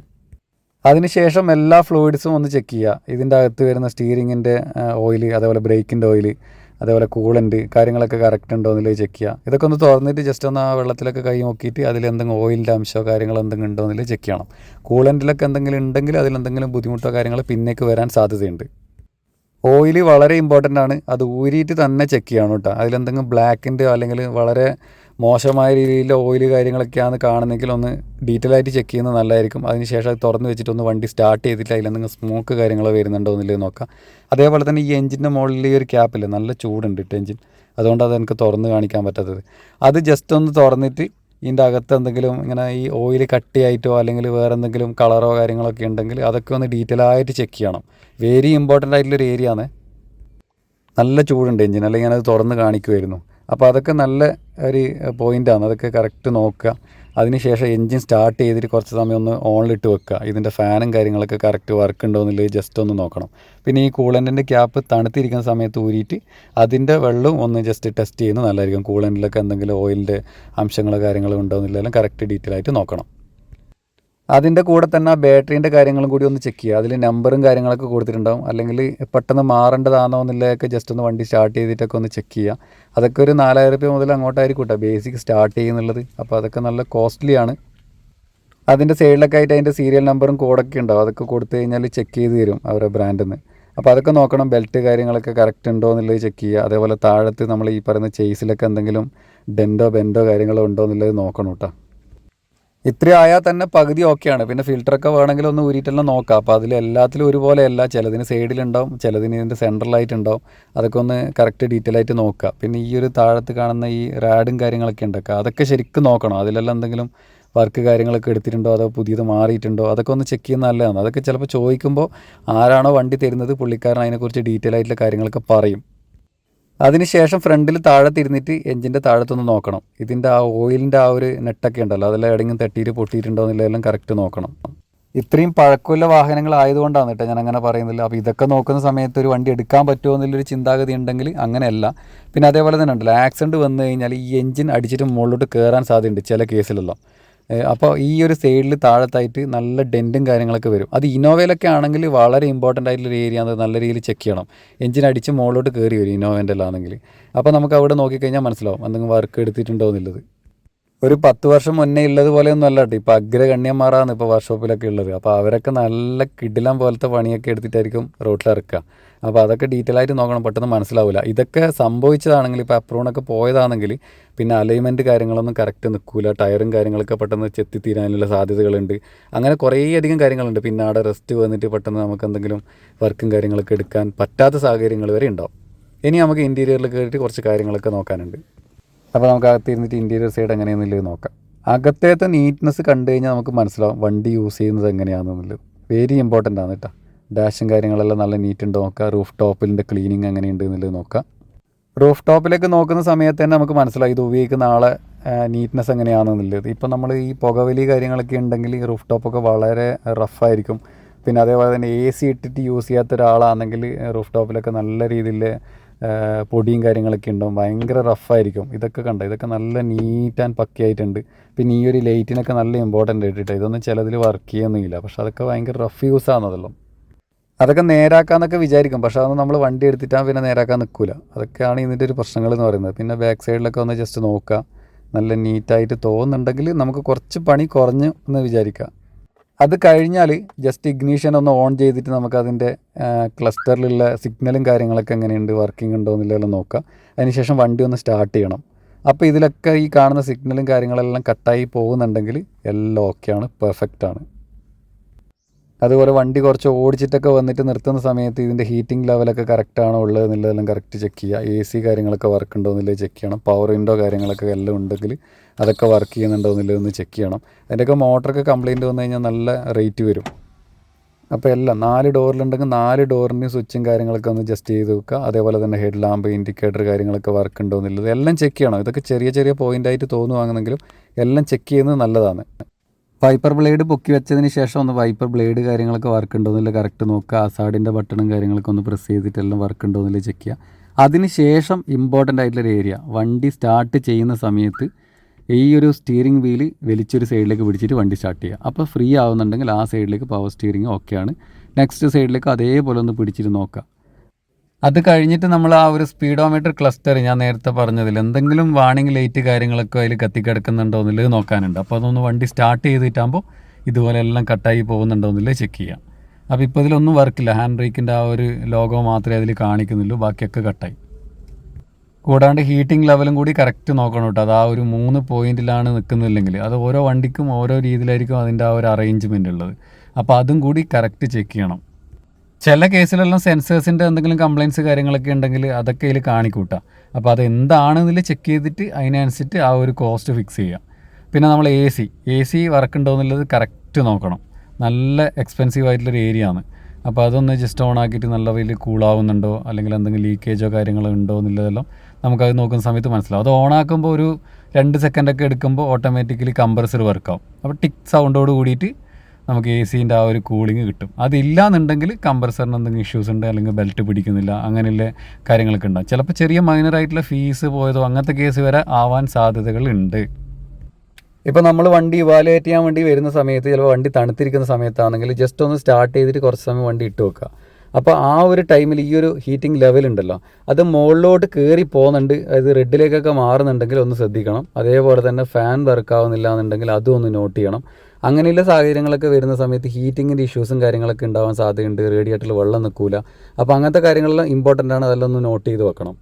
[SPEAKER 2] അതിനുശേഷം എല്ലാ ഫ്ലൂയിഡ്സും ഒന്ന് ചെക്ക് ചെയ്യുക. ഇതിന്റെ അകത്ത് വരുന്ന സ്റ്റീറിങ്ങിന്റെ ഓയിൽ അതേപോലെ ബ്രേക്കിന്റെ ഓയിൽ അതേപോലെ കൂളന്റ് കാര്യങ്ങളൊക്കെ കറക്റ്റ് ഉണ്ടോ എന്നുള്ളത് ചെക്ക് ചെയ്യുക ഇതൊക്കെ ഒന്ന് തുറന്നിട്ട് ജസ്റ്റ് ഒന്ന് ആ വെള്ളത്തിലൊക്കെ കൈ നോക്കിയിട്ട് അതിൽ എന്തെങ്കിലും ഓയിലിന്റെ അംശമോ കാര്യങ്ങളോ എന്തെങ്കിലും ഉണ്ടോ എന്നുള്ളത് ചെക്ക് ചെയ്യണം. കൂളന്റിലൊക്കെ എന്തെങ്കിലും ഉണ്ടെങ്കിൽ അതിലെന്തെങ്കിലും ബുദ്ധിമുട്ടോ കാര്യങ്ങൾ പിന്നേക്ക് വരാൻ സാധ്യതയുണ്ട്. ഓയിൽ വളരെ ഇമ്പോർട്ടന്റ് ആണ്. അത് ഊരിയിട്ട് തന്നെ ചെക്ക് ചെയ്യണം കേട്ടോ. അതിലെന്തെങ്കിലും ബ്ലാക്കിന്റെ അല്ലെങ്കിൽ വളരെ മോശമായ രീതിയിൽ ഓയിൽ കാര്യങ്ങളൊക്കെയാണ് കാണുന്നെങ്കിൽ ഒന്ന് ഡീറ്റെയിൽ ആയിട്ട് ചെക്ക് ചെയ്യുന്നത് നല്ലതായിരിക്കും. അതിനുശേഷം അത് തുറന്ന് വെച്ചിട്ട് ഒന്ന് വണ്ടി സ്റ്റാർട്ട് ചെയ്തിട്ട് അതിലെന്തെങ്കിലും സ്മോക്ക് കാര്യങ്ങളോ വരുന്നുണ്ടോ എന്നില്ല നോക്കാം. അതേപോലെ തന്നെ ഈ എഞ്ചിന്റെ മുകളിൽ ഈ ഒരു ക്യാപ്പില്ല നല്ല ചൂടുണ്ട് ഇട്ട് എഞ്ചിൻ അതുകൊണ്ട് അത് എനിക്ക് തുറന്ന് കാണിക്കാൻ പറ്റാത്തത്. അത് ജസ്റ്റ് ഒന്ന് തുറന്നിട്ട് ഇതിന്റെ അകത്ത് എന്തെങ്കിലും ഇങ്ങനെ ഈ ഓയിൽ കട്ടിയായിട്ടോ അല്ലെങ്കിൽ വേറെ എന്തെങ്കിലും കളറോ കാര്യങ്ങളൊക്കെ ഉണ്ടെങ്കിൽ അതൊക്കെ ഒന്ന് ഡീറ്റെയിൽ ആയിട്ട് ചെക്ക് ചെയ്യണം. വെരി ഇമ്പോർട്ടന്റ് ആയിട്ടുള്ളൊരു ഏരിയ ആണ്. നല്ല ചൂടുണ്ട് എഞ്ചിൻ അല്ലെങ്കിൽ ഞാനത് തുറന്ന് കാണിക്കുമായിരുന്നു അപ്പോൾ അതൊക്കെ നല്ല ഒരു പോയിന്റാണ് അതൊക്കെ കറക്റ്റ് നോക്കുക. അതിനുശേഷം എൻജിൻ സ്റ്റാർട്ട് ചെയ്തിട്ട് കുറച്ച് സമയം ഒന്ന് ഓണിലിട്ട് വെക്കുക. ഇതിന്റെ ഫാനും കാര്യങ്ങളൊക്കെ കറക്റ്റ് വർക്ക് ഉണ്ടോ എന്നുള്ളത് ജസ്റ്റ് ഒന്ന് നോക്കണം. പിന്നെ ഈ കൂളന്റിന്റെ ക്യാപ്പ് തണുത്തിരിക്കുന്ന സമയത്ത് ഊരിയിട്ട് അതിന്റെ വെള്ളം ഒന്ന് ജസ്റ്റ് ടെസ്റ്റ് ചെയ്യുന്നത് നല്ലതായിരിക്കും. കൂളന്റിലൊക്കെ എന്തെങ്കിലും ഓയിലിന്റെ അംശങ്ങളോ കാര്യങ്ങളോ ഉണ്ടോ എന്നുള്ളതെല്ലാം കറക്റ്റ് ഡീറ്റെയിൽ ആയിട്ട് നോക്കണം. അതിന്റെ കൂടെ തന്നെ ആ ബാറ്ററീന്റെ കാര്യങ്ങളും കൂടി ഒന്ന് ചെക്ക് ചെയ്യുക. അതിൽ നമ്പറും കാര്യങ്ങളൊക്കെ കൊടുത്തിട്ടുണ്ടാവും. അല്ലെങ്കിൽ പെട്ടെന്ന് മാറേണ്ടതാണോ എന്നുള്ളതൊക്കെ ജസ്റ്റ് ഒന്ന് വണ്ടി സ്റ്റാർട്ട് ചെയ്തിട്ടൊക്കെ ഒന്ന് ചെക്ക് ചെയ്യുക. അതൊക്കെ ഒരു നാലായിരം രൂപ മുതൽ അങ്ങോട്ടായിരിക്കും കേട്ടോ ബേസിക് സ്റ്റാർട്ട് ചെയ്യുന്നുള്ളത്. അപ്പോൾ അതൊക്കെ നല്ല കോസ്റ്റ്ലി ആണ്. അതിന്റെ സൈഡിലൊക്കെ ആയിട്ട് അതിന്റെ സീരിയൽ നമ്പറും കോഡൊക്കെ ഉണ്ടാവും. അതൊക്കെ കൊടുത്തു കഴിഞ്ഞാൽ ചെക്ക് ചെയ്ത് തരും അവരുടെ ബ്രാൻഡിൽ നിന്ന് അപ്പോൾ അതൊക്കെ നോക്കണം. ബെൽറ്റ് കാര്യങ്ങളൊക്കെ കറക്റ്റ് ഉണ്ടോ എന്നുള്ളത് ചെക്ക് ചെയ്യുക. അതേപോലെ താഴത്ത് നമ്മൾ ഈ പറയുന്ന ചേസിലൊക്കെ എന്തെങ്കിലും ഡെന്റോ ബെന്റോ കാര്യങ്ങളോ ഉണ്ടോ എന്നുള്ളത് നോക്കണം കേട്ടോ. ഇത്രയും ആയാൽ തന്നെ പകുതി ഓക്കെയാണ് പിന്നെ ഫിൽറ്ററൊക്കെ വേണമെങ്കിൽ ഒന്ന് ഊരിയിട്ടെല്ലാം നോക്കാം. അപ്പോൾ അതിൽ എല്ലാത്തിലും ഒരുപോലെയല്ല. ചിലതിന് സൈഡിലുണ്ടാവും ചിലതിന് ഇതിന്റെ സെൻട്രലായിട്ടുണ്ടാവും അതൊക്കെ ഒന്ന് കറക്റ്റ് ഡീറ്റെയിൽ ആയിട്ട് നോക്കുക പിന്നെ ഈ ഒരു താഴത്ത് കാണുന്ന ഈ റാഡും കാര്യങ്ങളൊക്കെ ഉണ്ടാക്കുക അതൊക്കെ ശരിക്കും നോക്കണം. അതിലെല്ലാം എന്തെങ്കിലും വർക്ക് കാര്യങ്ങളൊക്കെ എടുത്തിട്ടുണ്ടോ? അതോ പുതിയത് മാറിയിട്ടുണ്ടോ? അതൊക്കെ ഒന്ന് ചെക്ക് ചെയ്യുന്ന നല്ലതാണ്. അതൊക്കെ ചിലപ്പോൾ ചോദിക്കുമ്പോൾ ആരാണോ വണ്ടി തരുന്നത് പുള്ളിക്കാരൻ അതിനെക്കുറിച്ച് ഡീറ്റെയിൽ ആയിട്ടുള്ള കാര്യങ്ങളൊക്കെ പറയും. അതിനുശേഷം ഫ്രണ്ടിൽ താഴത്തിരുന്നിട്ട് എഞ്ചിന്റെ താഴത്തൊന്ന് നോക്കണം. ഇതിന്റെ ആ ഓയിലിന്റെ ആ ഒരു നെട്ടൊക്കെ ഉണ്ടല്ലോ അതെല്ലാം എവിടെയെങ്കിലും തട്ടിയിട്ട് പൊട്ടിയിട്ടുണ്ടോ എന്നുള്ളതെല്ലാം കറക്റ്റ് നോക്കണം. ഇത്രയും പഴക്കമുള്ള വാഹനങ്ങൾ ആയതുകൊണ്ടാണ് കേട്ടോ ഞാൻ അങ്ങനെ പറയുന്നില്ല അപ്പോൾ ഇതൊക്കെ നോക്കുന്ന സമയത്ത് ഒരു വണ്ടി എടുക്കാൻ പറ്റുമോ എന്നുള്ളൊരു ചിന്താഗതി ഉണ്ടെങ്കിൽ അങ്ങനെയല്ല. പിന്നെ അതേപോലെ തന്നെ ഉണ്ടല്ലോ ആക്സിഡന്റ് വന്നു കഴിഞ്ഞാൽ ഈ എഞ്ചിൻ അടിച്ചിട്ട് മുകളിലോട്ട് കയറാൻ സാധ്യതയുണ്ട് ചില കേസിലെല്ലാം. അപ്പോൾ ഈ ഒരു സൈഡിൽ താഴത്തായിട്ട് നല്ല ഡെന്റും കാര്യങ്ങളൊക്കെ വരും. അത് ഇന്നോവയിലൊക്കെ ആണെങ്കിൽ വളരെ ഇമ്പോർട്ടന്റ് ആയിട്ടുള്ള ഏരിയ അത് നല്ല രീതിയിൽ ചെക്ക് ചെയ്യണം. എഞ്ചിൻ അടിച്ച് മുകളിലോട്ട് കയറി വരും ഇന്നോവേന്റെ ആണെങ്കിൽ അപ്പോൾ നമുക്ക് അവിടെ നോക്കിക്കഴിഞ്ഞാൽ മനസ്സിലാവും എന്തെങ്കിലും വർക്ക് എടുത്തിട്ടുണ്ടോ എന്നുള്ളത്. ഒരു പത്ത് വർഷം മുന്നേ ഉള്ളത് പോലെയൊന്നും അല്ല കേട്ടോ. ഇപ്പോൾ അഗ്രഗണ്യന്മാരാണ് ഇപ്പോൾ വർക്ക്ഷോപ്പിലൊക്കെ ഉള്ളത്. അപ്പോൾ അവരൊക്കെ നല്ല കിടിലം പോലത്തെ പണിയൊക്കെ എടുത്തിട്ടായിരിക്കും റോട്ടിൽ ഇറക്കുക. അപ്പോൾ അതൊക്കെ ഡീറ്റെയിൽ ആയിട്ട് നോക്കണം പെട്ടെന്ന് മനസ്സിലാവില്ല ഇതൊക്കെ സംഭവിച്ചതാണെങ്കിൽ ഇപ്പോൾ അപ്രൂവണൊക്കെ പോയതാണെങ്കിൽ പിന്നെ അലൈൻമെന്റ് കാര്യങ്ങളൊന്നും കറക്റ്റ് നിൽക്കില്ല ടയറും കാര്യങ്ങളൊക്കെ പെട്ടെന്ന് ചെത്തിത്തീരാനുള്ള സാധ്യതകളുണ്ട്. അങ്ങനെ കുറേയധികം കാര്യങ്ങളുണ്ട്. പിന്നെ അവിടെ റെസ്റ്റ് വന്നിട്ട് പെട്ടെന്ന് നമുക്ക് എന്തെങ്കിലും വർക്കും കാര്യങ്ങളൊക്കെ എടുക്കാൻ പറ്റാത്ത സാഹചര്യങ്ങൾ വരെ ഉണ്ടാവും. ഇനി നമുക്ക് ഇന്റീരിയറിൽ കയറിയിട്ട് കുറച്ച് കാര്യങ്ങളൊക്കെ നോക്കാനുണ്ട്. അപ്പോൾ നമുക്ക് അകത്ത് ഇരുന്നിട്ട് ഇന്റീരിയർ സൈഡ് എങ്ങനെയാണെന്നുള്ളത് നോക്കാം. അകത്തേത്തെ നീറ്റ്നെസ് കണ്ടു കഴിഞ്ഞാൽ നമുക്ക് മനസ്സിലാവും വണ്ടി യൂസ് ചെയ്യുന്നത് എങ്ങനെയാണെന്നുള്ളത് വെരി ഇമ്പോർട്ടന്റ് ആണ് കേട്ടോ. ഡാഷും കാര്യങ്ങളെല്ലാം നല്ല നീറ്റ് ഉണ്ട് നോക്കുക റൂഫ് ടോപ്പിന്റെ ക്ലീനിങ് എങ്ങനെയുണ്ട് എന്നുള്ളത് നോക്കാം. റൂഫ് ടോപ്പിലേക്ക് നോക്കുന്ന സമയത്ത് തന്നെ നമുക്ക് മനസ്സിലായി ഇത് ഉപയോഗിക്കുന്ന ആളെ നീറ്റ്നെസ് എങ്ങനെയാണെന്നുള്ളത് ഇപ്പം നമ്മൾ ഈ പുകവലി കാര്യങ്ങളൊക്കെ ഉണ്ടെങ്കിൽ ഈ റൂഫ് ടോപ്പൊക്കെ വളരെ റഫായിരിക്കും പിന്നെ അതേപോലെ തന്നെ എ സി ഇട്ടിട്ട് യൂസ് ചെയ്യാത്ത ഒരാളാണെങ്കിൽ റൂഫ് ടോപ്പിലൊക്കെ നല്ല രീതിയിൽ പൊടിയും കാര്യങ്ങളൊക്കെ ഉണ്ടാവും. ഭയങ്കര റഫായിരിക്കും ഇതൊക്കെ കണ്ട? ഇതൊക്കെ നല്ല നീറ്റ് ആൻഡ് പക്കയായിട്ടുണ്ട് പിന്നെ ഈ ഒരു ലൈറ്റിനൊക്കെ നല്ല ഇമ്പോർട്ടന്റ് ആയിട്ടിട്ട്? ഇതൊന്നും ചിലതിൽ വർക്ക് ചെയ്യുന്നില്ല. പക്ഷെ അതൊക്കെ ഭയങ്കര റഫ് യൂസ് ആണെന്നതെല്ലാം. അതൊക്കെ നേരാക്കാന്നൊക്കെ വിചാരിക്കും. പക്ഷെ അതൊന്നും നമ്മൾ വണ്ടി എടുത്തിട്ടാൽ പിന്നെ നേരാക്കാൻ നിൽക്കില്ല അതൊക്കെയാണ് ഇതിന്റെ ഒരു പ്രശ്നങ്ങൾ എന്ന് പറയുന്നത്. പിന്നെ ബാക്ക് സൈഡിലൊക്കെ ഒന്ന് ജസ്റ്റ് നോക്കുക നല്ല നീറ്റായിട്ട് തോന്നുന്നുണ്ടെങ്കിൽ നമുക്ക് കുറച്ച് പണി കുറഞ്ഞു എന്ന് വിചാരിക്കാം. അത് കഴിഞ്ഞാൽ ജസ്റ്റ് ഇഗ്നീഷൻ ഒന്ന് ഓൺ ചെയ്തിട്ട് നമുക്ക് അതിന്റെ ക്ലസ്റ്ററിലുള്ള സിഗ്നലും കാര്യങ്ങളൊക്കെ എങ്ങനെയുണ്ട്? വർക്കിംഗ് ഉണ്ടോ എന്നുള്ളതെല്ലാം നോക്കുക അതിനുശേഷം വണ്ടി ഒന്ന് സ്റ്റാർട്ട് ചെയ്യണം. അപ്പോൾ ഇതിലൊക്കെ ഈ കാണുന്ന സിഗ്നലും കാര്യങ്ങളെല്ലാം കട്ടായി പോകുന്നുണ്ടെങ്കിൽ എല്ലാം ഓക്കെയാണ് പെർഫെക്റ്റാണ് അതുപോലെ വണ്ടി കുറച്ച് ഓടിച്ചിട്ടൊക്കെ വന്നിട്ട് നിർത്തുന്ന സമയത്ത് ഇതിന്റെ ഹീറ്റിംഗ് ലെവലൊക്കെ കറക്റ്റ് ആണോ ഉള്ളത് എന്നുള്ളതെല്ലാം കറക്റ്റ് ചെക്ക് ചെയ്യുക. എ സി കാര്യങ്ങളൊക്കെ വർക്ക് ഉണ്ടോ എന്നുള്ളത് ചെക്ക് ചെയ്യണം. പവർ വിൻഡോ കാര്യങ്ങളൊക്കെ എല്ലാം ഉണ്ടെങ്കിൽ അതൊക്കെ വർക്ക് ചെയ്യുന്നുണ്ടോ എന്നുള്ളത് ഒന്ന് ചെക്ക് ചെയ്യണം. അതിന്റെയൊക്കെ മോട്ടറൊക്കെ കംപ്ലയിന്റ് വന്നു കഴിഞ്ഞാൽ നല്ല റേറ്റ് വരും. അപ്പോൾ എല്ലാം നാല് ഡോറിലുണ്ടെങ്കിൽ നാല് ഡോറിന് സ്വിച്ചും കാര്യങ്ങളൊക്കെ ഒന്ന് ജസ്റ്റ് ചെയ്ത് വെക്കുക. അതേപോലെ തന്നെ ഹെഡ് ലാമ്പ് ഇൻഡിക്കേറ്റർ കാര്യങ്ങളൊക്കെ വർക്ക് ഉണ്ടോ എന്നുള്ളത് എല്ലാം ചെക്ക് ചെയ്യണം. ഇതൊക്കെ ചെറിയ ചെറിയ പോയിന്റായിട്ട് തോന്നുവാണെങ്കിലും എല്ലാം ചെക്ക് ചെയ്യുന്നത് നല്ലതാണ്. വൈപ്പർ ബ്ലേഡ് പൊക്കി വെച്ചതിന് ശേഷം ഒന്ന് വൈപ്പർ ബ്ലേഡ് കാര്യങ്ങളൊക്കെ വർക്ക് ഉണ്ടോ എന്നില്ല കറക്റ്റ് നോക്കുക അസാഡിന്റെ ബട്ടണും കാര്യങ്ങളൊക്കെ ഒന്ന് പ്രസ് ചെയ്തിട്ട് എല്ലാം വർക്ക് ഉണ്ടോ എന്നില്ല ചെക്ക് ചെയ്യുക അതിന് ശേഷം ഇമ്പോർട്ടന്റ് ആയിട്ടുള്ളൊരു ഏരിയ വണ്ടി സ്റ്റാർട്ട് ചെയ്യുന്ന സമയത്ത് ഈ ഒരു സ്റ്റിയറിംഗ് വീൽ വലിച്ചൊരു സൈഡിലേക്ക് പിടിച്ചിട്ട് വണ്ടി സ്റ്റാർട്ട് ചെയ്യുക അപ്പോൾ ഫ്രീ ആവുന്നുണ്ടെങ്കിൽ ആ സൈഡിലേക്ക് പവർ സ്റ്റിയറിംഗ് ഓക്കെയാണ് നെക്സ്റ്റ് സൈഡിലേക്ക് അതേപോലെ ഒന്ന് പിടിച്ചിട്ട് നോക്കുക അത് കഴിഞ്ഞിട്ട് നമ്മൾ ആ ഒരു സ്പീഡോമീറ്റർ ക്ലസ്റ്റർ ഞാൻ നേരത്തെ പറഞ്ഞതിൽ എന്തെങ്കിലും വാണിംഗ് ലൈറ്റ് കാര്യങ്ങളൊക്കെ അതിൽ കത്തിക്കിടക്കുന്നുണ്ടോ എന്നുള്ളത് നോക്കാനുണ്ട്. അപ്പോൾ അതൊന്ന് വണ്ടി സ്റ്റാർട്ട് ചെയ്തിട്ടാകുമ്പോൾ ഇതുപോലെ എല്ലാം കട്ടായി പോകുന്നുണ്ടോ എന്നുള്ളത് ചെക്ക് ചെയ്യാം. അപ്പോൾ ഇപ്പോൾ ഇതിലൊന്നും വർക്കില്ല ഹാൻഡ് ബ്രേക്കിന്റെ ആ ഒരു ലോഗോ മാത്രമേ അതിൽ കാണിക്കുന്നുള്ളൂ. ബാക്കിയൊക്കെ കട്ടായി കൂടാണ്ട് ഹീറ്റിംഗ് ലെവലും കൂടി കറക്റ്റ് നോക്കണം കേട്ടോ. അത് ആ ഒരു മൂന്ന് പോയിന്റിലാണ് നിൽക്കുന്നില്ലെങ്കിൽ. അത് ഓരോ വണ്ടിക്കും ഓരോ രീതിയിലായിരിക്കും അതിന്റെ ആ ഒരു അറേഞ്ച്മെന്റ് ഉള്ളത്. അപ്പോൾ അതും കൂടി കറക്റ്റ് ചെക്ക് ചെയ്യണം. ചില കേസിലെല്ലാം സെൻസേഴ്സിന്റെ എന്തെങ്കിലും കംപ്ലയിൻസ് കാര്യങ്ങളൊക്കെ ഉണ്ടെങ്കിൽ അതൊക്കെ അതിൽ കാണിക്കൂട്ടാം. അപ്പോൾ അത് എന്താണെന്നിൽ ചെക്ക് ചെയ്തിട്ട് അതിനനുസരിച്ച് ആ ഒരു കോസ്റ്റ് ഫിക്സ് ചെയ്യാം. പിന്നെ നമ്മൾ എ സി എ സി വർക്കുണ്ടോ എന്നുള്ളത് കറക്റ്റ് നോക്കണം. നല്ല എക്സ്പെൻസീവ് ആയിട്ടുള്ളൊരു ഏരിയ ആണ്. അപ്പോൾ അതൊന്ന് ജസ്റ്റ് ഓൺ ആക്കിയിട്ട് നല്ല വലിയ കൂളാവുന്നുണ്ടോ അല്ലെങ്കിൽ എന്തെങ്കിലും ലീക്കേജോ കാര്യങ്ങളോ ഉണ്ടോ എന്നുള്ളതെല്ലാം നമുക്കത് നോക്കുന്ന സമയത്ത് മനസ്സിലാവും. അത് ഓൺ ആക്കുമ്പോൾ ഒരു രണ്ട് സെക്കൻഡൊക്കെ എടുക്കുമ്പോൾ ഓട്ടോമാറ്റിക്കലി കംപ്രസർ വർക്കാവും അപ്പോൾ ടിക് സൗണ്ടോട് കൂടിയിട്ട് നമുക്ക് എ സീന്റെ ആ ഒരു കൂളിംഗ് കിട്ടും. അതില്ല എന്നുണ്ടെങ്കിൽ കമ്പ്രസറിന് എന്തെങ്കിലും ഇഷ്യൂസ് ഉണ്ട് അല്ലെങ്കിൽ ബെൽറ്റ് പിടിക്കുന്നില്ല അങ്ങനെയുള്ള കാര്യങ്ങളൊക്കെ ഉണ്ടാകും ചിലപ്പോൾ ചെറിയ മൈനറായിട്ടുള്ള ഫീസ് പോയതോ അങ്ങനത്തെ കേസ് വരെ ആവാൻ സാധ്യതകളുണ്ട് ഇപ്പോൾ നമ്മൾ വണ്ടി ഇവാലുവേറ്റ് ചെയ്യാൻ വേണ്ടി വരുന്ന സമയത്ത് ചിലപ്പോൾ വണ്ടി തണുത്തിരിക്കുന്ന സമയത്താണെങ്കിൽ ജസ്റ്റ് ഒന്ന് സ്റ്റാർട്ട് ചെയ്തിട്ട് കുറച്ച് സമയം വണ്ടി ഇട്ട് വെക്കുക. അപ്പോൾ ആ ഒരു ടൈമിൽ ഈ ഒരു ഹീറ്റിംഗ് ലെവൽ ഉണ്ടല്ലോ അത് മുകളിലോട്ട് കയറി പോകുന്നുണ്ട് അത് റെഡിലേക്കൊക്കെ മാറുന്നുണ്ടെങ്കിൽ ഒന്ന് ശ്രദ്ധിക്കണം. അതേപോലെ തന്നെ ഫാൻ വർക്ക് ആവുന്നില്ല എന്നുണ്ടെങ്കിൽ അതും ഒന്ന് നോട്ട് ചെയ്യണം. അങ്ങനെയുള്ള സാഹചര്യങ്ങളൊക്കെ വരുന്ന സമയത്ത് ഹീറ്റിങ്ങിന്റെ ഇഷ്യൂസും കാര്യങ്ങളൊക്കെ ഉണ്ടാവാൻ സാധ്യതയുണ്ട്. റേഡിയേറ്ററിൽ വെള്ളം നിൽക്കില്ല അപ്പോൾ അങ്ങനത്തെ കാര്യങ്ങളെല്ലാം ഇമ്പോർട്ടന്റ് ആണ്. അതെല്ലാം ഒന്ന് നോട്ട് ചെയ്ത് വെക്കണം.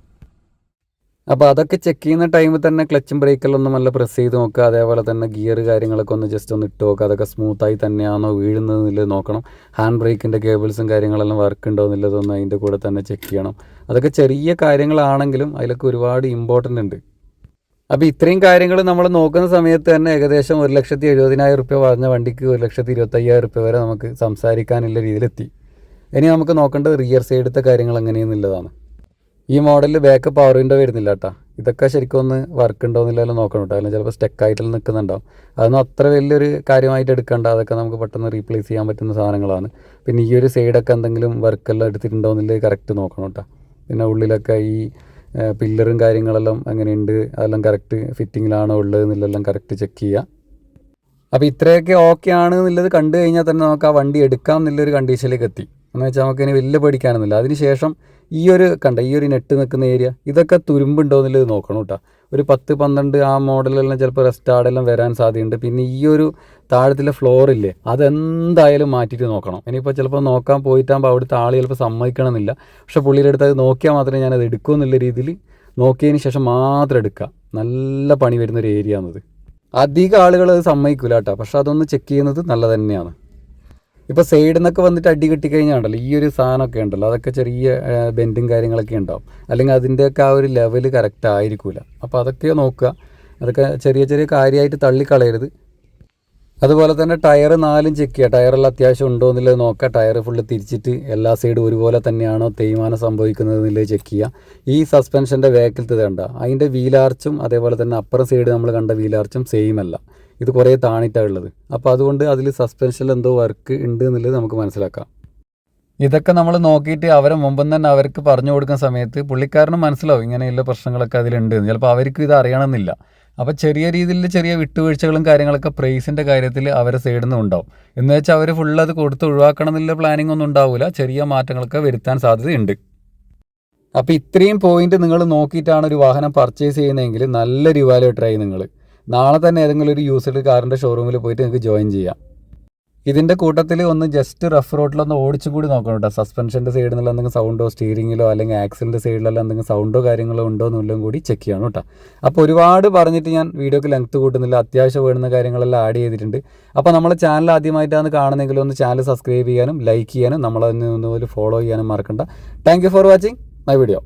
[SPEAKER 2] അപ്പോൾ അതൊക്കെ ചെക്ക് ചെയ്യുന്ന ടൈമിൽ തന്നെ ക്ലച്ചും ബ്രേക്കെല്ലാം ഒന്ന് നല്ല പ്രസ് ചെയ്ത് നോക്കുക. അതേപോലെ തന്നെ ഗിയർ കാര്യങ്ങളൊക്കെ ഒന്ന് ജസ്റ്റ് ഒന്ന് ഇട്ട് നോക്കുക. അതൊക്കെ സ്മൂത്തായി തന്നെയാണോ വീഴുന്നതെന്നുള്ളത് നോക്കണം. ഹാൻഡ് ബ്രേക്കിന്റെ കേബിൾസും കാര്യങ്ങളെല്ലാം വർക്ക് ഉണ്ടോ എന്നുള്ളതൊന്ന് അതിന്റെ കൂടെ തന്നെ ചെക്ക് ചെയ്യണം. അതൊക്കെ ചെറിയ കാര്യങ്ങളാണെങ്കിലും അതിലൊക്കെ ഒരുപാട് ഇമ്പോർട്ടന്റ് ഉണ്ട്. അപ്പോൾ ഇത്രയും കാര്യങ്ങൾ നമ്മൾ നോക്കുന്ന സമയത്ത് തന്നെ ഏകദേശം ഒരു ലക്ഷത്തി എഴുപതിനായിരം റുപ്യ പറഞ്ഞ വണ്ടിക്ക് ഒരു ലക്ഷത്തി ഇരുപത്തയ്യായിരം റുപ്യ വരെ നമുക്ക് സംസാരിക്കാനുള്ള രീതിയിലെത്തി. ഇനി നമുക്ക് നോക്കേണ്ടത് റിയർ സൈഡത്തെ കാര്യങ്ങൾ എങ്ങനെയെന്നുള്ളതാണ്. ഈ മോഡലിൽ ബാക്ക് പവർ വിൻഡോ വരുന്നില്ല കേട്ടോ ഇതൊക്കെ ശരിക്കും ഒന്ന് വർക്ക് ഉണ്ടോ എന്നില്ലല്ലോ നോക്കണം കേട്ടോ അല്ലെങ്കിൽ ചിലപ്പോൾ സ്റ്റെക്കായിട്ട് നിൽക്കുന്നുണ്ടാവും അതൊന്നും അത്ര വലിയൊരു കാര്യമായിട്ട് എടുക്കേണ്ട. അതൊക്കെ നമുക്ക് പെട്ടെന്ന് റീപ്ലേസ് ചെയ്യാൻ പറ്റുന്ന സാധനങ്ങളാണ്. പിന്നെ ഈ ഒരു സൈഡൊക്കെ എന്തെങ്കിലും വർക്കെല്ലാം എടുത്തിട്ടുണ്ടോ എന്നുള്ളത് കറക്റ്റ് നോക്കണം കേട്ടോ പിന്നെ ഉള്ളിലൊക്കെ ഈ പില്ലറും കാര്യങ്ങളെല്ലാം എങ്ങനെയുണ്ട് അതെല്ലാം കറക്റ്റ് ഫിറ്റിങ്ങിലാണോ ഉള്ളത് എന്നുള്ളതെല്ലാം കറക്റ്റ് ചെക്ക് ചെയ്യുക അപ്പോൾ ഇത്രയൊക്കെ ഓക്കെ ആണ് എന്നുള്ളത് കണ്ടു കഴിഞ്ഞാൽ തന്നെ നമുക്ക് ആ വണ്ടി എടുക്കാം എന്നുള്ളൊരു കണ്ടീഷനിലേക്ക് എത്തി. എന്ന് വെച്ചാൽ നമുക്ക് ഇനി വലിയ പേടിക്കാനൊന്നുമില്ല. അതിനുശേഷം ഈ ഒരു കണ്ട ഈ ഒരു നെറ്റ് നിൽക്കുന്ന ഏരിയ ഇതൊക്കെ തുരുമ്പുണ്ടോ എന്നുള്ളത് നോക്കണം കേട്ടോ. ഒരു പത്ത് പന്ത്രണ്ട് ആ മോഡലെല്ലാം ചിലപ്പോൾ റെസ്റ്റാർഡെല്ലാം വരാൻ സാധ്യതയുണ്ട്. പിന്നെ ഈ ഒരു താഴത്തിലെ ഫ്ലോറില്ലേ അതെന്തായാലും മാറ്റിയിട്ട് നോക്കണം. ഇനിയിപ്പോൾ ചിലപ്പോൾ നോക്കാൻ പോയിട്ടാകുമ്പോൾ അവിടുത്തെ ആൾ ചിലപ്പോൾ സമ്മതിക്കണമെന്നില്ല. പക്ഷേ പുള്ളിയുടെ അടുത്ത് അത് നോക്കിയാൽ മാത്രമേ ഞാനത് എടുക്കൂ എന്നുള്ള രീതിയിൽ നോക്കിയതിന് ശേഷം മാത്രം എടുക്കുക. നല്ല പണി വരുന്ന ഒരു ഏരിയ എന്നത് അധികം ആളുകൾ അത് സമ്മതിക്കില്ല കേട്ടോ. പക്ഷെ അതൊന്ന് ചെക്ക് ചെയ്യുന്നത് നല്ല തന്നെയാണ്. ഇപ്പോൾ സൈഡിൽ നിന്നൊക്കെ വന്നിട്ട് അടി കിട്ടിക്കഴിഞ്ഞാൽ ഉണ്ടല്ലോ ഈ ഒരു സാധനമൊക്കെ ഉണ്ടല്ലോ. അതൊക്കെ ചെറിയ ബെൻഡും കാര്യങ്ങളൊക്കെ ഉണ്ടാവും. അല്ലെങ്കിൽ അതിന്റെയൊക്കെ ആ ഒരു ലെവൽ കറക്റ്റ് ആയിരിക്കില്ല അപ്പോൾ അതൊക്കെ നോക്കുക. അതൊക്കെ ചെറിയ ചെറിയ കാര്യമായിട്ട് തള്ളിക്കളയരുത്. അതുപോലെ തന്നെ ടയർ നാലും ചെക്ക് ചെയ്യുക. ടയറെല്ലാം അത്യാവശ്യം ഉണ്ടോ എന്നുള്ളത് നോക്കുക. ടയർ ഫുള്ള് തിരിച്ചിട്ട് എല്ലാ സൈഡും ഒരുപോലെ തന്നെയാണോ തേയ്മാനം സംഭവിക്കുന്നത് എന്നുള്ളത് ചെക്ക് ചെയ്യുക. ഈ സസ്പെൻഷന്റെ വേക്കിലത്തെ കണ്ട. അതിന്റെ വീലാർച്ചും അതേപോലെ തന്നെ അപ്പുറം സൈഡ് നമ്മൾ കണ്ട വീലാർച്ചും സെയിം അല്ല. ഇത് കുറേ താണിട്ടാണ് ഉള്ളത്. അപ്പോൾ അതുകൊണ്ട് അതിൽ സസ്പെൻഷനിൽ എന്തോ വർക്ക് ഉണ്ട് എന്നുള്ളത് നമുക്ക് മനസ്സിലാക്കാം. ഇതൊക്കെ നമ്മൾ നോക്കിയിട്ട് അവരെ മുമ്പ് തന്നെ അവർക്ക് പറഞ്ഞു കൊടുക്കുന്ന സമയത്ത് പുള്ളിക്കാരനും മനസ്സിലാവും ഇങ്ങനെയുള്ള പ്രശ്നങ്ങളൊക്കെ അതിലുണ്ട് ചിലപ്പോൾ അവർക്ക് ഇത് അറിയണമെന്നില്ല. അപ്പോൾ ചെറിയ രീതിയിൽ ചെറിയ വിട്ടുവീഴ്ചകളും കാര്യങ്ങളൊക്കെ പ്രൈസിന്റെ കാര്യത്തിൽ അവരെ സൈഡിൽ നിന്ന് ഉണ്ടാവും. എന്ന് വെച്ചാൽ അവർ ഫുൾ അത് കൊടുത്ത് ഒഴിവാക്കണം എന്നുള്ള പ്ലാനിങ് ഒന്നും ഉണ്ടാവില്ല ചെറിയ മാറ്റങ്ങളൊക്കെ വരുത്താൻ സാധ്യതയുണ്ട്. അപ്പോൾ ഇത്രയും പോയിന്റ് നിങ്ങൾ നോക്കിയിട്ടാണ് ഒരു വാഹനം പർച്ചേസ് ചെയ്യുന്നതെങ്കിൽ നല്ലൊരു ട്രൈ നിങ്ങൾ നാളെ തന്നെ ഏതെങ്കിലും ഒരു യൂസ്ഡ് കാറിന്റെ ഷോറൂമിൽ പോയിട്ട് നിങ്ങൾക്ക് ജോയിൻ ചെയ്യാം. ഇതിന്റെ കൂട്ടത്തിൽ ഒന്ന് ജസ്റ്റ് റഫ് റോഡിലൊന്ന് ഓടിച്ചും കൂടി നോക്കണം കേട്ടോ. സസ്പെൻഷന്റെ സൈഡിൽ നിന്നുള്ള എന്തെങ്കിലും സൗണ്ടോ സ്റ്റീറിങ്ങിലോ അല്ലെങ്കിൽ ആക്സിലിന്റെ സൈഡിലെല്ലാം എന്തെങ്കിലും സൗണ്ടോ കാര്യങ്ങളോ ഉണ്ടോ എന്നുള്ളതും കൂടി ചെക്ക് ചെയ്യണം കേട്ടോ. അപ്പോൾ ഒരുപാട് പറഞ്ഞിട്ട് ഞാൻ വീഡിയോക്ക് ലെങ്ത് കൂട്ടുന്നില്ല. അത്യാവശ്യം വേണ്ടുന്ന കാര്യങ്ങളെല്ലാം ആഡ് ചെയ്തിട്ടുണ്ട്. അപ്പോൾ നമ്മളെ ചാനൽ ആദ്യമായിട്ടാണ് കാണുന്നതെങ്കിൽ ഒന്ന് ചാനൽ സബ്സ്ക്രൈബ് ചെയ്യാനും ലൈക്ക് ചെയ്യാനും നമ്മളതിന് ഒന്ന് ഫോളോ ചെയ്യാനും മറക്കണ്ട. Thank for watching my video